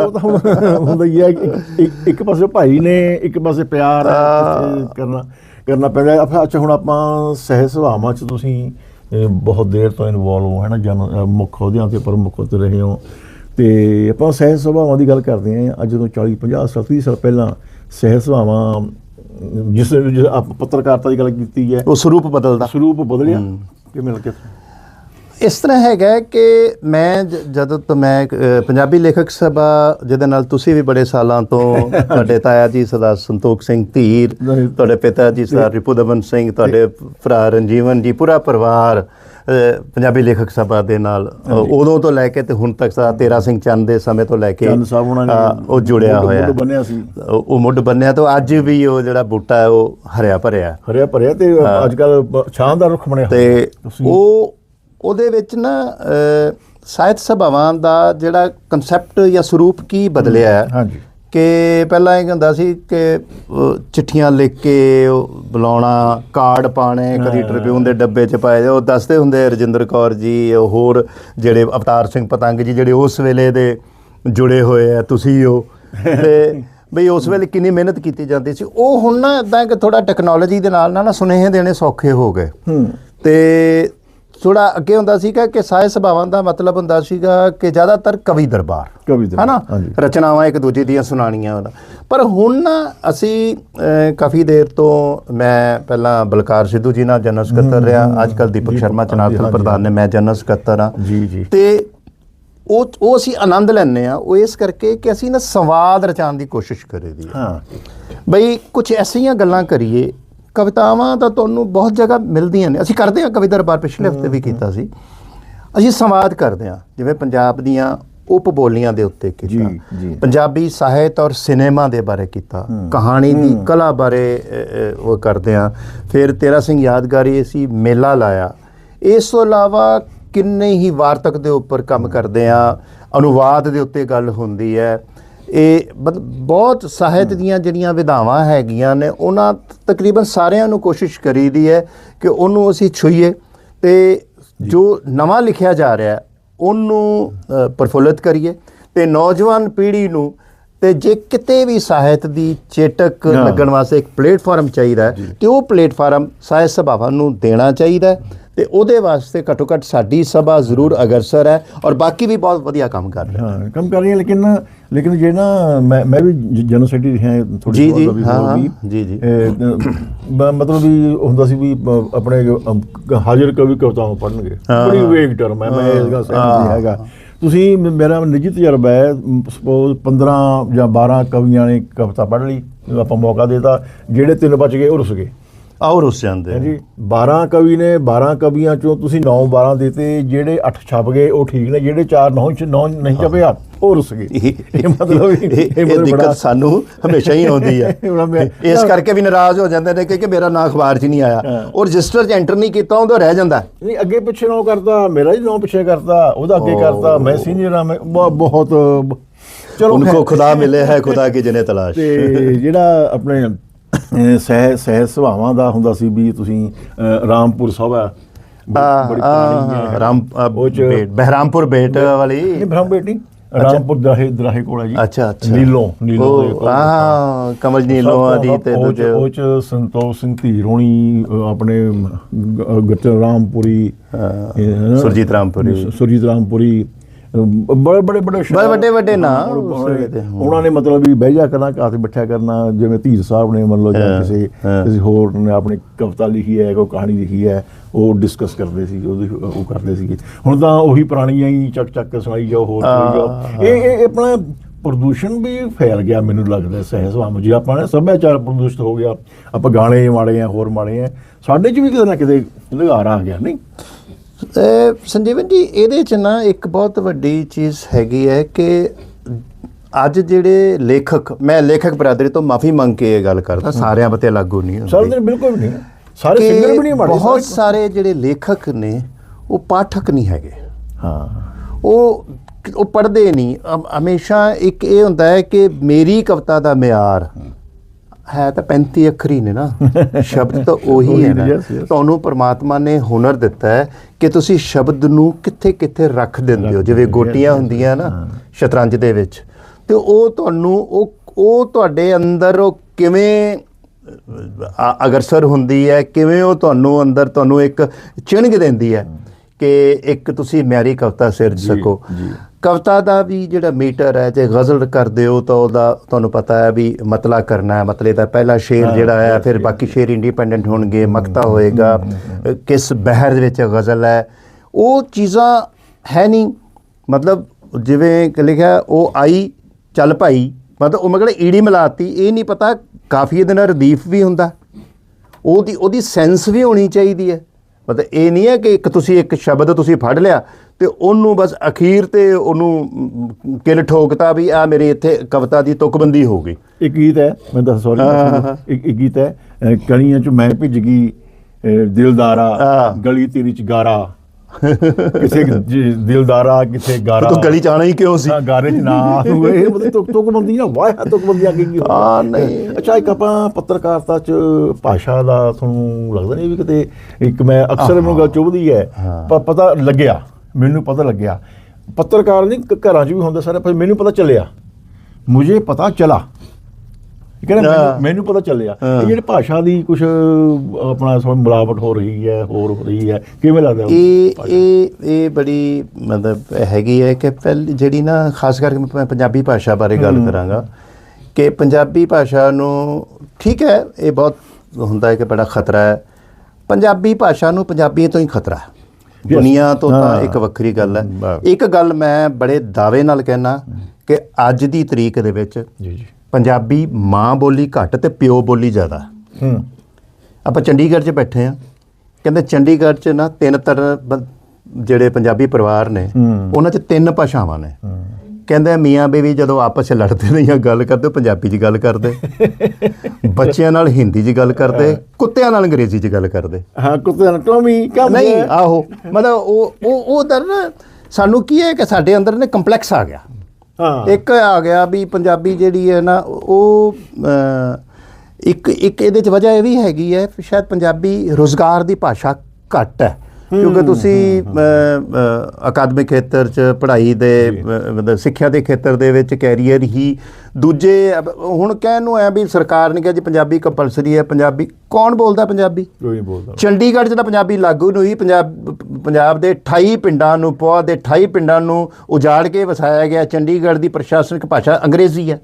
[SPEAKER 1] ਹੁੰਦਾ ਹੀ ਇੱਕ- ਪਾਸੇ ਭਾਈ ਨੇ ਇੱਕ ਪਾਸੇ ਪਿਆਰ ਇਹ ਕਰਨਾ ਕਰਨਾ ਪੈਂਦਾ। ਅੱਛਾ ਹੁਣ ਆਪਾਂ ਸਹਿ ਸੁਭਾਵਾਂ ਚ ਤੁਸੀਂ ਬਹੁਤ ਦੇਰ ਤੋਂ ਇਨਵੋਲਵ ਹੋ ਹੈ ਨਾ ਜਨ ਮੁੱਖ ਅਹੁਦਿਆਂ ਤੇ ਪ੍ਰਮੁੱਖ ਤੇ ਰਹੇ ਹੋ। ਤੇ ਆਪਾਂ ਸਹਿ ਸੁਭਾਵਾਂ ਦੀ ਗੱਲ ਕਰਦੇ ਹਾਂ ਅੱਜ ਤੋਂ 40 50 30 ਸਾਲ ਪਹਿਲਾਂ ਸਹਿ ਸੁਭਾਵਾਂ ਜਿਸ ਜਿਸ ਆਪਾਂ ਪੱਤਰਕਾਰਤਾ ਦੀ ਗੱਲ ਕੀਤੀ ਹੈ।
[SPEAKER 2] ਉਹ ਸਰੂਪ ਬਦਲਦਾ।
[SPEAKER 1] ਸਰੂਪ ਬਦਲਿਆ ਕਿਵੇਂ ਲੱਗਿਆ
[SPEAKER 2] ਇਸ ਤਰ੍ਹਾਂ ਹੈਗਾ ਕਿ ਮੈਂ ਜਦੋਂ ਤੋਂ ਮੈਂ ਪੰਜਾਬੀ ਲੇਖਕ ਸਭਾ ਜਿਹਦੇ ਨਾਲ ਤੁਸੀਂ ਵੀ ਬੜੇ ਸਾਲਾਂ ਤੋਂ ਤੁਹਾਡੇ ਤਾਇਆ ਜੀ ਸਰਦਾਰ ਸੰਤੋਖ ਸਿੰਘ ਧੀਰ। ਤੁਹਾਡੇ ਪਿਤਾ ਜੀ ਸਰਦਾਰ ਰਿਪੂਦਮਨ ਸਿੰਘ ਤੁਹਾਡੇ ਭਰਾ ਰਣਜੀਵਨ ਜੀ ਪੂਰਾ ਪਰਿਵਾਰ ਪੰਜਾਬੀ ਲੇਖਕ ਸਭਾ ਦੇ ਨਾਲ ਉਦੋਂ ਤੋਂ ਲੈ ਕੇ ਤੇ ਹੁਣ ਤੱਕ ਦਾ ਤੇਰਾ ਸਿੰਘ ਚੰਦ ਦੇ ਸਮੇਂ ਤੋਂ ਲੈ ਕੇ ਉਹ ਜੁੜਿਆ ਹੋਇਆ
[SPEAKER 1] ਮੁੱਢ ਬੰਨਿਆ ਸੀ।
[SPEAKER 2] ਉਹ ਮੁੱਢ ਬੰਨਿਆ ਤੇ ਅੱਜ ਵੀ ਉਹ ਜਿਹੜਾ ਬੂਟਾ ਹੈ ਉਹ ਹਰਿਆ ਭਰਿਆ।
[SPEAKER 1] ਹਰਿਆ ਭਰਿਆ ਤੇ ਅੱਜ ਕੱਲ ਛਾਂ ਦਾ ਰੁੱਖ ਬਣਿਆ।
[SPEAKER 2] ਤੇ ਉਹ ਉਹਦੇ ਵਿੱਚ ਨਾ ਸਾਹਿਤ ਸਭਾਵਾਂ ਦਾ ਜਿਹੜਾ ਕਨਸੈਪਟ ਜਾਂ ਸਰੂਪ ਕੀ ਬਦਲਿਆ ਹੈ
[SPEAKER 1] ਹਾਂਜੀ।
[SPEAKER 2] ਕਿ ਪਹਿਲਾਂ ਇਹ ਹੁੰਦਾ ਸੀ ਕਿ ਚਿੱਠੀਆਂ ਲਿਖ ਕੇ ਬੁਲਾਉਣਾ ਕਾਰਡ ਪਾਣੇ ਕਦੀ ਟ੍ਰਿਬਿਊਨ ਦੇ ਡੱਬੇ 'ਚ ਪਾਏ ਉਹ ਦੱਸਦੇ ਹੁੰਦੇ ਰਜਿੰਦਰ ਕੌਰ ਜੀ ਉਹ ਹੋਰ ਜਿਹੜੇ ਅਵਤਾਰ ਸਿੰਘ ਪਤੰਗ ਜੀ ਜਿਹੜੇ ਉਸ ਵੇਲੇ ਦੇ ਜੁੜੇ ਹੋਏ ਆ ਤੁਸੀਂ ਉਹ ਤੇ ਬਈ ਉਸ ਵੇਲੇ ਕਿੰਨੀ ਮਿਹਨਤ ਕੀਤੀ ਜਾਂਦੀ ਸੀ। ਉਹ ਹੁਣ ਨਾ ਇਦਾਂ ਕਿ ਥੋੜਾ ਟੈਕਨੋਲੋਜੀ ਦੇ ਨਾਲ ਨਾਲ ਨਾ ਸੁਨੇਹੇ ਦੇਣੇ ਸੌਖੇ ਹੋ ਗਏ।
[SPEAKER 1] ਹੂੰ।
[SPEAKER 2] ਤੇ ਥੋੜਾ ਅੱਗੇ ਹੁੰਦਾ ਸੀਗਾ ਕਿ ਸਾਹਿਤ ਸਭਾਵਾਂ ਦਾ ਮਤਲਬ ਹੁੰਦਾ ਸੀਗਾ ਕਿ ਜ਼ਿਆਦਾਤਰ ਕਵੀ ਦਰਬਾਰ
[SPEAKER 1] ਕਵੀ ਦਰਬਾਰ,
[SPEAKER 2] ਹਨਾ। ਰਚਨਾਵਾਂ ਇੱਕ ਦੂਜੇ ਦੀਆਂ ਸੁਣਾਣੀਆਂ ਪਰ ਹੁਣ ਨਾ ਅਸੀਂ ਕਾਫੀ ਦੇਰ ਤੋਂ ਮੈਂ ਪਹਿਲਾਂ ਬਲਕਾਰ ਸਿੱਧੂ ਜੀ ਨਾਲ ਜਨਰਲ ਸਕੱਤਰ ਰਿਹਾ ਅੱਜ ਕੱਲ ਦੀਪਕ ਸ਼ਰਮਾ
[SPEAKER 1] ਹਾਂਜੀ,
[SPEAKER 2] ਪ੍ਰਧਾਨ ਨੇ ਮੈਂ ਜਨਰਲ ਸਕੱਤਰ ਹਾਂ।
[SPEAKER 1] ਜੀ, ਜੀ।
[SPEAKER 2] ਤੇ ਉਹ ਉਹ ਅਸੀਂ ਆਨੰਦ ਲੈਂਦੇ ਆ ਉਹ ਇਸ ਕਰਕੇ ਕਿ ਅਸੀਂ ਨਾ ਸੰਵਾਦ ਰਚਾਉਣ ਦੀ ਕੋਸ਼ਿਸ਼ ਕਰੀਦੀ ਹੈ।
[SPEAKER 1] ਹਾਂ।
[SPEAKER 2] ਬਈ ਕੁਝ ਐਸੀਆਂ ਗੱਲਾਂ ਕਰੀਏ ਕਵਿਤਾਵਾਂ ਤਾਂ ਤੁਹਾਨੂੰ ਬਹੁਤ ਜਗ੍ਹਾ ਮਿਲਦੀਆਂ ਨੇ। ਅਸੀਂ ਕਰਦੇ ਹਾਂ ਕਵੀ ਦਰਬਾਰ ਪਿਛਲੇ ਹਫ਼ਤੇ ਵੀ ਕੀਤਾ ਸੀ। ਅਸੀਂ ਸੰਵਾਦ ਕਰਦੇ ਹਾਂ ਜਿਵੇਂ ਪੰਜਾਬ ਦੀਆਂ ਉਪ ਬੋਲੀਆਂ ਦੇ ਉੱਤੇ ਕੀਤਾ। ਪੰਜਾਬੀ ਸਾਹਿਤ ਔਰ ਸਿਨੇਮਾ ਦੇ ਬਾਰੇ ਕੀਤਾ। ਕਹਾਣੀ ਦੀ ਕਲਾ ਬਾਰੇ ਉਹ ਕਰਦੇ ਹਾਂ। ਫਿਰ ਤੇਰਾ ਸਿੰਘ ਯਾਦਗਾਰੀ ਅਸੀਂ ਮੇਲਾ ਲਾਇਆ। ਇਸ ਤੋਂ ਇਲਾਵਾ ਕਿੰਨੇ ਹੀ ਵਾਰਤਕ ਦੇ ਉੱਪਰ ਕੰਮ ਕਰਦੇ ਆ ਅਨੁਵਾਦ ਦੇ ਉੱਤੇ ਗੱਲ ਹੁੰਦੀ ਹੈ। ਇਹ ਬਹੁਤ ਸਾਹਿਤ ਦੀਆਂ ਜਿਹੜੀਆਂ ਵਿਧਾਵਾਂ ਹੈਗੀਆਂ ਨੇ ਉਹਨਾਂ ਤਕਰੀਬਨ ਸਾਰਿਆਂ ਨੂੰ ਕੋਸ਼ਿਸ਼ ਕਰੀਦੀ ਹੈ ਕਿ ਉਹਨੂੰ ਅਸੀਂ ਛੂਈਏ ਤੇ ਜੋ। ਨਵਾਂ ਲਿਖਿਆ ਜਾ ਰਿਹਾ ਉਹਨੂੰ ਪ੍ਰਫੁੱਲਤ ਕਰੀਏ ਤੇ ਨੌਜਵਾਨ ਪੀੜ੍ਹੀ ਨੂੰ ਤੇ ਜੇ ਕਿਤੇ ਵੀ ਸਾਹਿਤ ਦੀ ਚੇਟਕ। ਲੱਗਣ ਵਾਸਤੇ ਇੱਕ ਪਲੇਟਫਾਰਮ ਚਾਹੀਦਾ ਤੇ ਉਹ ਪਲੇਟਫਾਰਮ ਸਾਹਿਤ ਸਭਾਵਾਂ ਨੂੰ ਦੇਣਾ ਚਾਹੀਦਾ ਹੈ। ਤੇ ਉਹਦੇ ਵਾਸਤੇ ਘੱਟੋ ਘੱਟ ਸਾਡੀ ਸਭਾ ਜ਼ਰੂਰ ਅਗਰਸਰ ਹੈ ਔਰ ਬਾਕੀ ਵੀ ਬਹੁਤ ਵਧੀਆ ਕੰਮ ਕਰ ਰਹੇ
[SPEAKER 1] ਹਾਂ ਕੰਮ ਕਰ ਰਹੀ ਹੈ ਲੇਕਿਨ ਲੇਕਿਨ ਜੇ ਨਾ ਮੈਂ ਮੈਂ ਵੀ ਜਨਰਸਿਟੀ ਰਿਹਾ ਥੋੜੀ
[SPEAKER 2] ਜੀ, ਜੀ, ਹਾਂ, ਹਾਂ, ਜੀ, ਜੀ।
[SPEAKER 1] ਮਤਲਬ ਵੀ ਹੁੰਦਾ ਸੀ ਵੀ ਆਪਣੇ ਹਾਜ਼ਰ ਕਵੀ ਕਵਿਤਾਵਾਂ ਪੜਨਗੇ ਬੜੀ। ਵੇਗ ਟਰਮ ਹੈ ਮੈਂ ਇਸ ਗੱਲ ਸਹਿਮਤ। ਨਹੀਂ ਹੈਗਾ ਤੁਸੀਂ ਮੇਰਾ ਨਿੱਜੀ ਤਜਰਬਾ ਹੈ ਸਪੋਜ਼ 15 ਜਾਂ 12 ਕਵੀਆਂ ਨੇ ਕਵਿਤਾ ਪੜ੍ਹ ਲਈ ਆਪਾਂ ਮੌਕਾ ਦੇਤਾ ਜਿਹੜੇ ਤਿੰਨ ਬਚ ਗਏ ਉਹ ਰੁੱਸ ਗਏ
[SPEAKER 2] ਆਓ ਰੁੱਸ ਜਾਂਦੇ।
[SPEAKER 1] ਹਾਂਜੀ 12 ਕਵੀ ਨੇ 12 ਕਵੀਆਂ ਚੋਂ ਤੁਸੀਂ 9 12 ਦਿੱਤੇ ਜਿਹੜੇ 8 ਛਪ ਗਏ ਉਹ ਠੀਕ ਨੇ ਜਿਹੜੇ 4 9 9 ਨਹੀਂ ਛਪਿਆ ਉਹ ਰੁੱਸ ਗਏ
[SPEAKER 2] ਇਹ
[SPEAKER 1] ਮਤਲਬ
[SPEAKER 2] ਇਹ- ਦਿੱਕਤ ਸਾਨੂੰ ਹਮੇਸ਼ਾ ਹੀ ਆਉਂਦੀ ਹੈ ਇਸ ਕਰਕੇ ਵੀ ਨਾਰਾਜ਼ ਹੋ ਜਾਂਦੇ ਨੇ ਕਿ ਮੇਰਾ ਨਾਂ ਅਖਬਾਰ 'ਚ ਨਹੀਂ ਆਇਆ। ਉਹ ਰਜਿਸਟਰ 'ਚ ਐਂਟਰ ਨਹੀਂ ਕੀਤਾ ਉਹਦਾ ਰਹਿ ਜਾਂਦਾ।
[SPEAKER 1] ਨਹੀਂ ਅੱਗੇ ਪਿੱਛੇ ਨਾ ਕਰਦਾ ਮੇਰਾ ਹੀ ਨਾਂ ਪਿੱਛੇ ਕਰਤਾ ਉਹਦਾ ਅੱਗੇ ਕਰਤਾ ਮੈਂ ਸੀਨੀਅਰ ਆ ਮੈਂ ਬਹੁਤ ਚਲੋ ਖੈਰ।
[SPEAKER 2] ਖੁਦਾ ਮਿਲੇ ਹੈ ਖੁਦਾ ਕੀ ਜਨੇ ਤਲਾਸ਼
[SPEAKER 1] ਤੇ ਜਿਹੜਾ ਆਪਣੇ ਸਹਿ ਸਹਿ ਸੁਭਾਵਾਂ ਦਾ ਹੁੰਦਾ ਸੀ ਵੀ ਤੁਸੀਂ ਰਾਮਪੁਰ ਸਭਾ
[SPEAKER 2] ਹਾਂ,
[SPEAKER 1] ਬੜੀ
[SPEAKER 2] ਹਾਂ,
[SPEAKER 1] ਪੁਰਾਣੀ ਹੈ
[SPEAKER 2] ਰਾਮ ਬਹਿਰਾਮਪੁਰ ਬੇਟ ਵਾਲੀ।
[SPEAKER 1] ਨਹੀਂ ਬ੍ਰਹਮਬੇਟ ਨਹੀਂ ਰਾਮਪੁਰ ਦਰਾਹੇ ਦਰਾਹੇ ਕੋਲ ਹੈ ਜੀ।
[SPEAKER 2] ਅੱਛਾ ਅੱਛਾ।
[SPEAKER 1] ਨੀਲੋਂ ਨੀਲੋਂ ਦੇ।
[SPEAKER 2] ਹਾਂ ਕਮਲ ਨੀਲੋਂ ਦੀ ਤੇ ਦੂਜੇ
[SPEAKER 1] ਉਹ ਚ ਸੰਤੋਖ ਸਿੰਘ ਧੀਰੋਣੀ ਅਹ, ਆਪਣੇ ਗੱਟਰ ਰਾਮਪੁਰੀ
[SPEAKER 2] ਸੁਰਜੀਤ ਰਾਮਪੁਰੀ।
[SPEAKER 1] ਸੁਰਜੀਤ ਰਾਮਪੁਰੀ ਬੜੇ ਬੜੇ ਬੜੇ
[SPEAKER 2] ਬੜੇ ਨਾਂ ਉਸ ਵੇਲੇ ਤੇ।
[SPEAKER 1] ਨੇ- ਉਹਨਾਂ ਨੇ ਮਤਲਬ ਵੀ ਬਹਿ ਜਾ ਕਰਨਾ ਘਰ ਤੇ ਬਿਠਿਆ ਕਰਨਾ ਜਿਵੇਂ ਧੀਰ ਸਾਹਿਬ ਨੇ ਮੰਨ ਲਓ ਜਾਂ ਕਿਸੇ। ਕਿਸੇ ਹੋਰ ਨੇ ਆਪਣੀ ਕਵਿਤਾ ਲਿਖੀ ਹੈ ਕੋਈ ਕਹਾਣੀ ਲਿਖੀ ਹੈ ਉਹ ਡਿਸਕਸ ਕਰਦੇ ਸੀ ਉਹਦੀ ਉਹ ਕਰਦੇ ਸੀਗੇ। ਹੁਣ ਤਾਂ ਉਹੀ ਪੁਰਾਣੀਆਂ ਹੀ ਚੱਕ ਚੱਕ ਕੇ ਸੁਣਾਈ ਜਾਓ ਹੋਰ ਸੁਣਾਈ ਜਾਓ। ਇਹ ਇਹ ਆਪਣਾ ਪ੍ਰਦੂਸ਼ਣ ਵੀ ਫੈਲ ਗਿਆ ਮੈਨੂੰ ਲੱਗਦਾ ਸਹਿਸਵਾਮ ਜੀ। ਆਪਾਂ ਨੇ ਸੱਭਿਆਚਾਰ ਪ੍ਰਦੂਸ਼ਿਤ ਹੋ ਗਿਆ। ਆਪਾਂ ਗਾਣੇ ਮਾੜੇ ਆ ਹੋਰ ਮਾੜੇ ਆ। ਸਾਡੇ ਚ ਵੀ ਕਿਤੇ ਨਾ ਕਿਤੇ ਲਗਾਰ ਆ ਗਿਆ ਨਹੀਂ?
[SPEAKER 2] ਸੰਜੀਵਨ ਜੀ ਇਹਦੇ ਚ ਨਾ ਇੱਕ ਬਹੁਤ ਵੱਡੀ ਚੀਜ਼ ਹੈਗੀ ਹੈ ਕਿ ਅੱਜ ਜਿਹੜੇ ਲੇਖਕ ਮੈਂ ਲੇਖਕ ਬਰਾਦਰੀ ਤੋਂ ਮਾਫੀ ਮੰਗ ਕੇ ਇਹ ਗੱਲ ਕਰਦਾ ਸਾਰਿਆਂ ਬਤੇ ਲਾਗੂ ਨਹੀਂ
[SPEAKER 1] ਸਾਰੇ
[SPEAKER 2] ਹੁੰਦੀ
[SPEAKER 1] ਦਿਨ ਬਿਲਕੁਲ ਨਹੀਂ। ਸਾਰੇ ਸਿੰਗਰ ਵੀ ਨਹੀਂ ਮਾੜੇ
[SPEAKER 2] ਬਹੁਤ
[SPEAKER 1] ਸਾਰੇ-
[SPEAKER 2] ਸਾਰੇ ਜਿਹੜੇ ਲੇਖਕ ਨੇ ਉਹ ਪਾਠਕ ਨਹੀਂ ਹੈਗੇ।
[SPEAKER 1] ਹਾਂ।
[SPEAKER 2] ਉਹ ਉਹ ਪੜ੍ਹਦੇ ਨਹੀਂ। ਹਮ- ਹਮੇਸ਼ਾ ਇੱਕ ਇਹ ਹੁੰਦਾ ਹੈ ਕਿ ਮੇਰੀ ਕਵਿਤਾ ਦਾ ਮਿਆਰ ਹੈ ਤਾਂ 35 ਅੱਖਰੀ ਨੇ ਨਾ। ਸ਼ਬਦ ਤਾਂ ਉਹੀ ਹੈ
[SPEAKER 1] ਨੇ.
[SPEAKER 2] ਤੁਹਾਨੂੰ ਪਰਮਾਤਮਾ ਨੇ ਹੁਨਰ ਦਿੱਤਾ ਹੈ ਕਿ ਤੁਸੀਂ ਸ਼ਬਦ ਨੂੰ ਕਿੱਥੇ ਕਿੱਥੇ ਰੱਖ ਦਿੰਦੇ ਹੋ ਜਿਵੇਂ ਗੋਟੀਆਂ ਹੁੰਦੀਆਂ ਨਾ ਸ਼ਤਰੰਜ ਦੇ ਵਿੱਚ। ਤੇ ਉਹ ਤੁਹਾਨੂੰ ਉਹ ਉਹ ਤੁਹਾਡੇ ਅੰਦਰ ਉਹ ਕਿਵੇਂ ਅਗਰਸਰ ਹੁੰਦੀ ਹੈ ਕਿਵੇਂ ਉਹ ਤੁਹਾਨੂੰ ਅੰਦਰ ਤੁਹਾਨੂੰ ਇੱਕ ਚਿਣਗ ਦਿੰਦੀ ਹੈ ਕਿ ਇੱਕ ਤੁਸੀਂ ਮਿਆਰੀ ਕਵਿਤਾ ਸਿਰਜ ਸਕੋ।
[SPEAKER 1] ਜੀ।
[SPEAKER 2] ਕਵਿਤਾ ਦਾ ਵੀ ਜਿਹੜਾ ਮੀਟਰ ਹੈ ਜੇ ਗਜ਼ਲ ਕਰਦੇ ਹੋ ਤਾਂ ਉਹਦਾ ਤੁਹਾਨੂੰ ਪਤਾ ਹੈ ਵੀ ਮਤਲਾ ਕਰਨਾ ਹੈ ਮਤਲੇ ਦਾ ਪਹਿਲਾ ਸ਼ੇਰ ਜਿਹੜਾ ਹੈ ਫਿਰ ਬਾਕੀ ਸ਼ੇਰ ਇੰਡੀਪੈਂਡੈਂਟ ਹੋਣਗੇ ਮਕਤਾ ਹੋਏਗਾ ਕਿਸ ਬਹਿਰ ਦੇ ਵਿੱਚ ਗਜ਼ਲ ਹੈ। ਉਹ ਚੀਜ਼ਾਂ ਹੈ ਨਹੀਂ। ਮਤਲਬ ਜਿਵੇਂ ਲਿਖਿਆ ਉਹ ਆਈ ਚੱਲ ਭਾਈ। ਮਤਲਬ ਉਹ ਮਗਰ ਈੜੀ ਮਿਲਾਤੀ ਇਹ ਨਹੀਂ ਪਤਾ ਕਾਫੀਏ ਦੇ ਨਾਲ ਰਦੀਫ ਵੀ ਹੁੰਦਾ। ਉਹਦੀ ਉਹਦੀ ਸੈਂਸ ਵੀ ਹੋਣੀ ਚਾਹੀਦੀ ਹੈ। ਮਤਲਬ ਇਹ ਨਹੀਂ ਹੈ ਕਿ ਇੱਕ ਤੁਸੀਂ ਇੱਕ ਸ਼ਬਦ ਤੁਸੀਂ ਫੜ ਲਿਆ ਤੇ ਉਹਨੂੰ ਬਸ ਅਖੀਰ ਤੇ ਉਹਨੂੰ ਕਿਲ ਠੋਕਤਾ ਵੀ ਆ ਮੇਰੇ ਇੱਥੇ ਕਵਿਤਾ ਦੀ ਤੁਕਬੰਦੀ ਹੋ ਗਈ
[SPEAKER 1] ਇੱਕ ਗੀਤ ਹੈ ਮੈਂ ਦੱਸ ਸੌਰੀ। ਇੱਕ ਇੱਕ ਗੀਤ ਹੈ ਕਣੀਆਂ ਚ ਮੈਂ ਭਿੱਜ ਗਈ ਦਿਲਦਾਰਾ। ਗਲੀ ਤੇਰੀ ਚ ਗਾਰਾ ਕਿਸੇ ਦਿਲਦਾਰਾ ਕਿਥੇ ਗਾਰਾ
[SPEAKER 2] ਤੂੰ ਗਲੀ ਚ ਆਣਾ ਹੀ ਕਿਉਂ ਸੀ
[SPEAKER 1] ਹਾਂ, ਗਾਰੇ ਚ ਨਾ। ਇਹ ਮਤਲਬ ਤੁਕ ਤੁਕ ਬੰਦੀ ਨਾ ਵਾਹ ਤੁਕ ਬੰਦੀ ਆ ਗਈ?
[SPEAKER 2] ਹਾਂ, ਨਹੀਂ।
[SPEAKER 1] ਅੱਛਾ ਇੱਕ ਆਪਾਂ ਪੱਤਰਕਾਰਤਾ ਚ ਭਾਸ਼ਾ ਦਾ ਤੁਹਾਨੂੰ ਲੱਗਦਾ ਨਹੀਂ ਵੀ ਕਿਤੇ ਇੱਕ ਮੈਂ ਅਕਸਰ ਮੈਨੂੰ ਗੱਲ ਚੁਭਦੀ ਹੈ
[SPEAKER 2] ਹਾਂ।
[SPEAKER 1] ਪ- ਪਤਾ ਲੱਗਿਆ ਮੈਨੂੰ ਪਤਾ ਲੱਗਿਆ। ਪੱਤਰਕਾਰ ਨਹੀਂ ਘਰਾਂ 'ਚ ਵੀ ਹੁੰਦੇ ਸਾਰੇ ਪਰ ਮੈਨੂੰ ਪਤਾ ਚੱਲਿਆ। ਮੁਝੇ ਪਤਾ ਚਲਾ। ਇਹ ਕਹਿੰਦਾ
[SPEAKER 2] ਹਾਂ।
[SPEAKER 1] ਮੈਨੂੰ- ਪਤਾ ਚੱਲਿਆ। ਇਹ ਜਿਹੜੀ ਭਾਸ਼ਾ ਦੀ ਕੁਝ ਆਪਣਾ ਸਭ ਮਿਲਾਵਟ ਹੋ ਰਹੀ ਹੈ ਹੋਰ ਹੋ ਰਹੀ ਹੈ ਕਿਵੇਂ ਲੱਗਦਾ
[SPEAKER 2] ਇਹ? ਇਹ ਇਹ ਬੜੀ ਮਤਲਬ ਹੈਗੀ ਹੈ ਕਿ ਪਹਿਲ ਜਿਹੜੀ ਨਾ ਖਾਸ ਕਰਕੇ ਮੈਂ ਪੰਜਾਬੀ ਭਾਸ਼ਾ ਬਾਰੇ ਗੱਲ ਕਰਾਂਗਾ ਕਿ ਪੰਜਾਬੀ ਭਾਸ਼ਾ ਨੂੰ ਠੀਕ ਹੈ ਇਹ ਬਹੁਤ ਹੁੰਦਾ ਹੈ ਕਿ ਬੜਾ ਖਤਰਾ ਹੈ। ਪੰਜਾਬੀ ਭਾਸ਼ਾ ਨੂੰ ਪੰਜਾਬੀਆਂ ਤੋਂ ਹੀ ਖਤਰਾ ਹੈ। ਦੁਨੀਆ ਤੋਂ ਤਾਂ। ਇੱਕ ਵੱਖਰੀ ਗੱਲ ਹੈ। ਇੱਕ ਗੱਲ ਮੈਂ ਬੜੇ ਦਾਅਵੇ ਨਾਲ ਕਹਿਣਾ ਕਿ ਅੱਜ ਦੀ ਤਰੀਕ ਦੇ ਵਿੱਚ
[SPEAKER 1] ਜੀ ਜੀ।
[SPEAKER 2] ਪੰਜਾਬੀ ਮਾਂ ਬੋਲੀ ਘੱਟ ਤੇ ਪਿਓ ਬੋਲੀ ਜ਼ਿਆਦਾ।
[SPEAKER 1] ਹੂੰ।
[SPEAKER 2] ਆਪਾਂ ਚੰਡੀਗੜ੍ਹ 'ਚ ਬੈਠੇ ਆ ਕਹਿੰਦੇ ਚੰਡੀਗੜ੍ਹ 'ਚ ਨਾ ਤਿੰਨ ਤਰ੍ਹਾਂ ਬੰ- ਜਿਹੜੇ ਪੰਜਾਬੀ ਪਰਿਵਾਰ ਨੇ। ਉਹਨਾਂ 'ਚ ਤਿੰਨ ਭਾਸ਼ਾਵਾਂ ਨੇ। ਕਹਿੰਦੇ ਮੀਆਂ ਬੀਵੀ ਜਦੋਂ ਆਪਸ 'ਚ ਲੜਦੇ ਨੇ ਜਾਂ ਗੱਲ ਕਰਦੇ ਪੰਜਾਬੀ 'ਚ ਗੱਲ ਕਰਦੇ। ਬੱਚਿਆਂ ਨਾਲ ਹਿੰਦੀ 'ਚ ਗੱਲ ਕਰਦੇ ਕੁੱਤਿਆਂ ਨਾਲ ਅੰਗਰੇਜ਼ੀ 'ਚ ਗੱਲ ਕਰਦੇ।
[SPEAKER 1] ਹਾਂ ਕੁੱਤੇ ਨਾਲ ਟੋਮੀ ਕੰਮ
[SPEAKER 2] ਨਹੀਂ ਆਹੋ ਮਤਲਬ ਉਹ ਉਹ ਉਹ ਦਰ ਨਾ ਸਾਨੂੰ ਕੀ ਹੈ ਕਿ ਸਾਡੇ ਅੰਦਰ ਨੇ ਕੰਪਲੈਕਸ ਆ ਗਿਆ।
[SPEAKER 1] ਹਾਂ।
[SPEAKER 2] ਇੱਕ ਆ ਗਿਆ ਵੀ ਪੰਜਾਬੀ ਜਿਹੜੀ ਹੈ ਨਾ ਉਹ ਇੱਕ ਇੱਕ ਇਹਦੇ ਚ ਵਜ੍ਹਾ ਇਹ ਵੀ ਹੈਗੀ ਹੈ ਸ਼ਾਇਦ ਪੰਜਾਬੀ ਰੋਜ਼ਗਾਰ ਦੀ ਭਾਸ਼ਾ ਘੱਟ ਹੈ। ਕਿਉਂਕਿ ਤੁਸੀਂ ਅਕਾਦਮਿਕ ਖੇਤਰ ਚ ਪੜ੍ਹਾਈ ਦੇ ਮਤਲਬ ਸਿੱਖਿਆ ਦੇ ਖੇਤਰ ਦੇ ਵਿੱਚ ਕੈਰੀਅਰ ਹੀ ਦੂਜੇ ਹੁਣ ਕਹਿਣ ਨੂੰ ਐ ਵੀ ਸਰਕਾਰ ਨੇ ਕਿਹਾ ਜੀ ਪੰਜਾਬੀ ਕੰਪਲਸਰੀ ਹੈ ਪੰਜਾਬੀ ਕੌਣ ਬੋਲਦਾ ਪੰਜਾਬੀ?
[SPEAKER 1] ਕੋਈ ਨਹੀਂ ਬੋਲਦਾ।
[SPEAKER 2] ਚੰਡੀਗੜ੍ਹ 'ਚ ਤਾਂ ਪੰਜਾਬੀ ਲਾਗੂ ਨਹੀਂ ਹੋਈ ਪੰਜਾਬ ਪੰਜਾਬ ਦੇ 28 ਪਿੰਡਾਂ ਨੂੰ ਪੋਆ ਦੇ 28 ਪਿੰਡਾਂ ਨੂੰ ਉਜਾੜ ਕੇ ਵਸਾਇਆ ਗਿਆ। ਚੰਡੀਗੜ੍ਹ ਦੀ ਪ੍ਰਸ਼ਾਸਨਿਕ ਭਾਸ਼ਾ ਅੰਗਰੇਜ਼ੀ ਹੈ।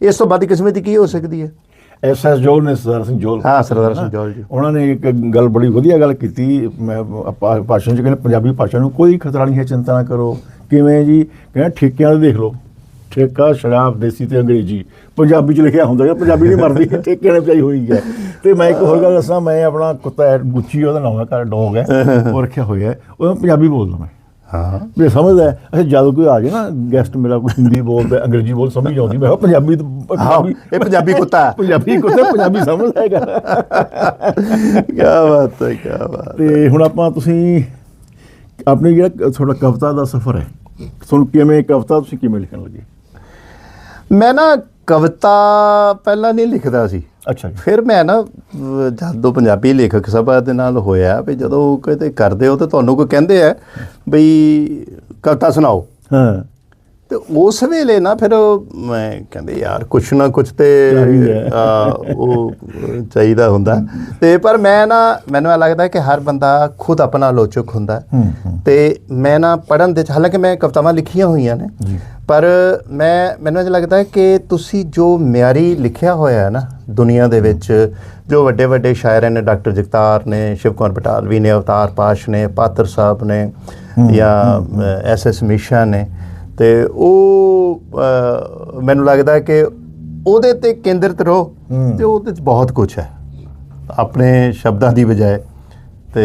[SPEAKER 2] ਇਸ ਤੋਂ ਵੱਧ ਕਿਸਮਤ ਕੀ ਹੋ ਸਕਦੀ ਹੈ?
[SPEAKER 1] ਐਸ ਐਸ ਜੋਲ ਨੇ ਸਰਦਾਰ ਸਿੰਘ ਜੋਲ।
[SPEAKER 2] ਹਾਂ, ਸਰਦਾਰ ਸਿੰਘ ਜੋਲ ਜੀ।
[SPEAKER 1] ਉਹਨਾਂ ਨੇ ਇੱਕ ਗੱਲ ਬੜੀ ਵਧੀਆ ਗੱਲ ਕੀਤੀ। ਮੈਂ ਭਾਸ਼ਣ ਚ ਕਹਿੰਦੇ ਪੰਜਾਬੀ ਭਾਸ਼ਾ ਨੂੰ ਕੋਈ ਖਤਰਾ ਨਹੀਂ ਹੈ ਚਿੰਤਾ ਨਾ ਕਰੋ। ਕਿਵੇਂ ਜੀ? ਕਹਿੰਦੇ ਠੇਕਿਆਂ ਦੇ ਦੇਖ ਲਓ। ਠੇਕਾ ਸ਼ਰਾਬ ਦੇਸੀ ਤੇ ਅੰਗਰੇਜ਼ੀ। ਪੰਜਾਬੀ ਚ ਲਿਖਿਆ ਹੁੰਦਾ ਹੈ ਪੰਜਾਬੀ ਨਹੀਂ ਮਰਦੀ ਠੇਕੇ ਨੇ ਚਾਹੀ ਹੋਈ ਹੈ। ਤੇ ਮੈਂ ਇੱਕ ਹੋਰ ਗੱਲ ਦੱਸਾਂ ਮੈਂ ਆਪਣਾ ਕੁੱਤਾ ਗੁੱਚੀ ਉਹਦਾ ਨਾਮ ਹੈ ਘਰ ਡੌਗ ਹੈ। ਉਹ ਰੱਖਿਆ ਹੋਇਆ ਹੈ। ਉਹ ਪੰਜਾਬੀ ਬੋਲਦਾ ਮੈਂ।
[SPEAKER 2] ਹਾਂ।
[SPEAKER 1] ਵੀ ਸਮਝਦਾ ਅੱਛਾ ਜਦ ਕੋਈ ਆ ਜਾਏ ਨਾ ਗੈਸਟ ਮੇਰਾ ਕੋਈ ਹਿੰਦੀ ਬੋਲਦਾ ਅੰਗਰੇਜ਼ੀ ਬੋਲ ਸਮਝ ਆਉਂਦੀ ਮੈਂ ਪੰਜਾਬੀ
[SPEAKER 2] ਹਾਂ, ਇਹ ਪੰਜਾਬੀ ਕੁੱਤਾ ਹੈ।
[SPEAKER 1] ਪੰਜਾਬੀ ਕੁੱਤਾ ਪੰਜਾਬੀ ਸਮਝਦਾ ਹੈਗਾ।
[SPEAKER 2] ਕੀ ਬਾਤ ਹੈ ਕੀ ਬਾਤ
[SPEAKER 1] ਤੇ ਹੁਣ ਆਪਾਂ ਤੁਸੀਂ ਆਪਣੀ ਜਿਹੜਾ ਤੁਹਾਡਾ ਕਵਿਤਾ ਦਾ ਸਫ਼ਰ ਹੈ ਤੁਹਾਨੂੰ ਕਿਵੇਂ ਕਵਿਤਾ ਤੁਸੀਂ ਕਿਵੇਂ ਲਿਖਣ ਲੱਗੇ?
[SPEAKER 2] ਮੈਂ ਨਾ ਕਵਿਤਾ ਪਹਿਲਾਂ ਨਹੀਂ ਲਿਖਦਾ ਸੀ।
[SPEAKER 1] ਅੱਛਾ ਜੀ।
[SPEAKER 2] ਫਿਰ ਮੈਂ ਨਾ ਜਦੋਂ ਪੰਜਾਬੀ ਲੇਖਕ ਸਭਾ ਦੇ ਨਾਲ ਹੋਇਆ ਵੀ ਜਦੋਂ ਕਿਤੇ ਕਰਦੇ ਹੋ ਤਾਂ ਤੁਹਾਨੂੰ ਕੋਈ ਕਹਿੰਦੇ ਆ ਬਈ ਕਵਿਤਾ ਸੁਣਾਓ।
[SPEAKER 1] ਹਾਂ।
[SPEAKER 2] ਤੇ ਉਸ ਵੇਲੇ ਨਾ ਫਿਰ ਮੈਂ ਕਹਿੰਦੇ ਯਾਰ ਕੁਛ ਨਾ ਕੁਛ ਤੇ ਉਹ ਚਾਹੀਦਾ ਹੁੰਦਾ। ਤੇ ਪਰ ਮੈਂ ਨਾ ਮੈਨੂੰ ਇਹ ਲੱਗਦਾ ਕਿ ਹਰ ਬੰਦਾ ਖੁਦ ਆਪਣਾ ਆਲੋਚਕ ਹੁੰਦਾ। ਤੇ ਮੈਂ ਨਾ ਪੜਨ ਦੇ ਹਾਲਾਂਕਿ ਮੈਂ ਕਵਿਤਾਵਾਂ ਲਿਖੀਆਂ ਹੋਈਆਂ ਨੇ ਪਰ ਮੈਂ ਮੈਨੂੰ ਇਹ ਲੱਗਦਾ ਕਿ ਤੁਸੀਂ ਜੋ ਮਿਆਰੀ ਲਿਖਿਆ ਹੋਇਆ ਹੈ ਨਾ ਦੁਨੀਆ ਦੇ ਵਿੱਚ ਜੋ ਵੱਡੇ ਵੱਡੇ ਸ਼ਾਇਰਾਂ ਨੇ ਡਾਕਟਰ ਜਗਤਾਰ ਨੇ ਸ਼ਿਵ ਕੁਮਾਰ ਬਟਾਲਵੀ ਨੇ ਅਵਤਾਰ ਪਾਸ਼ ਨੇ ਪਾਤਰ ਸਾਹਿਬ ਨੇ ਜਾਂ ਐਸ ਐਸ ਮਿਸ਼ਾ ਨੇ ਤੇ ਉਹ ਮੈਨੂੰ ਲੱਗਦਾ ਕਿ ਉਹਦੇ ਤੇ ਕੇਂਦਰਿਤ ਰਹੋ ਤੇ ਉਹਦੇ ਚ ਬਹੁਤ ਕੁਝ ਹੈ। ਆਪਣੇ ਸ਼ਬਦਾਂ ਦੀ ਬਜਾਏ। ਤੇ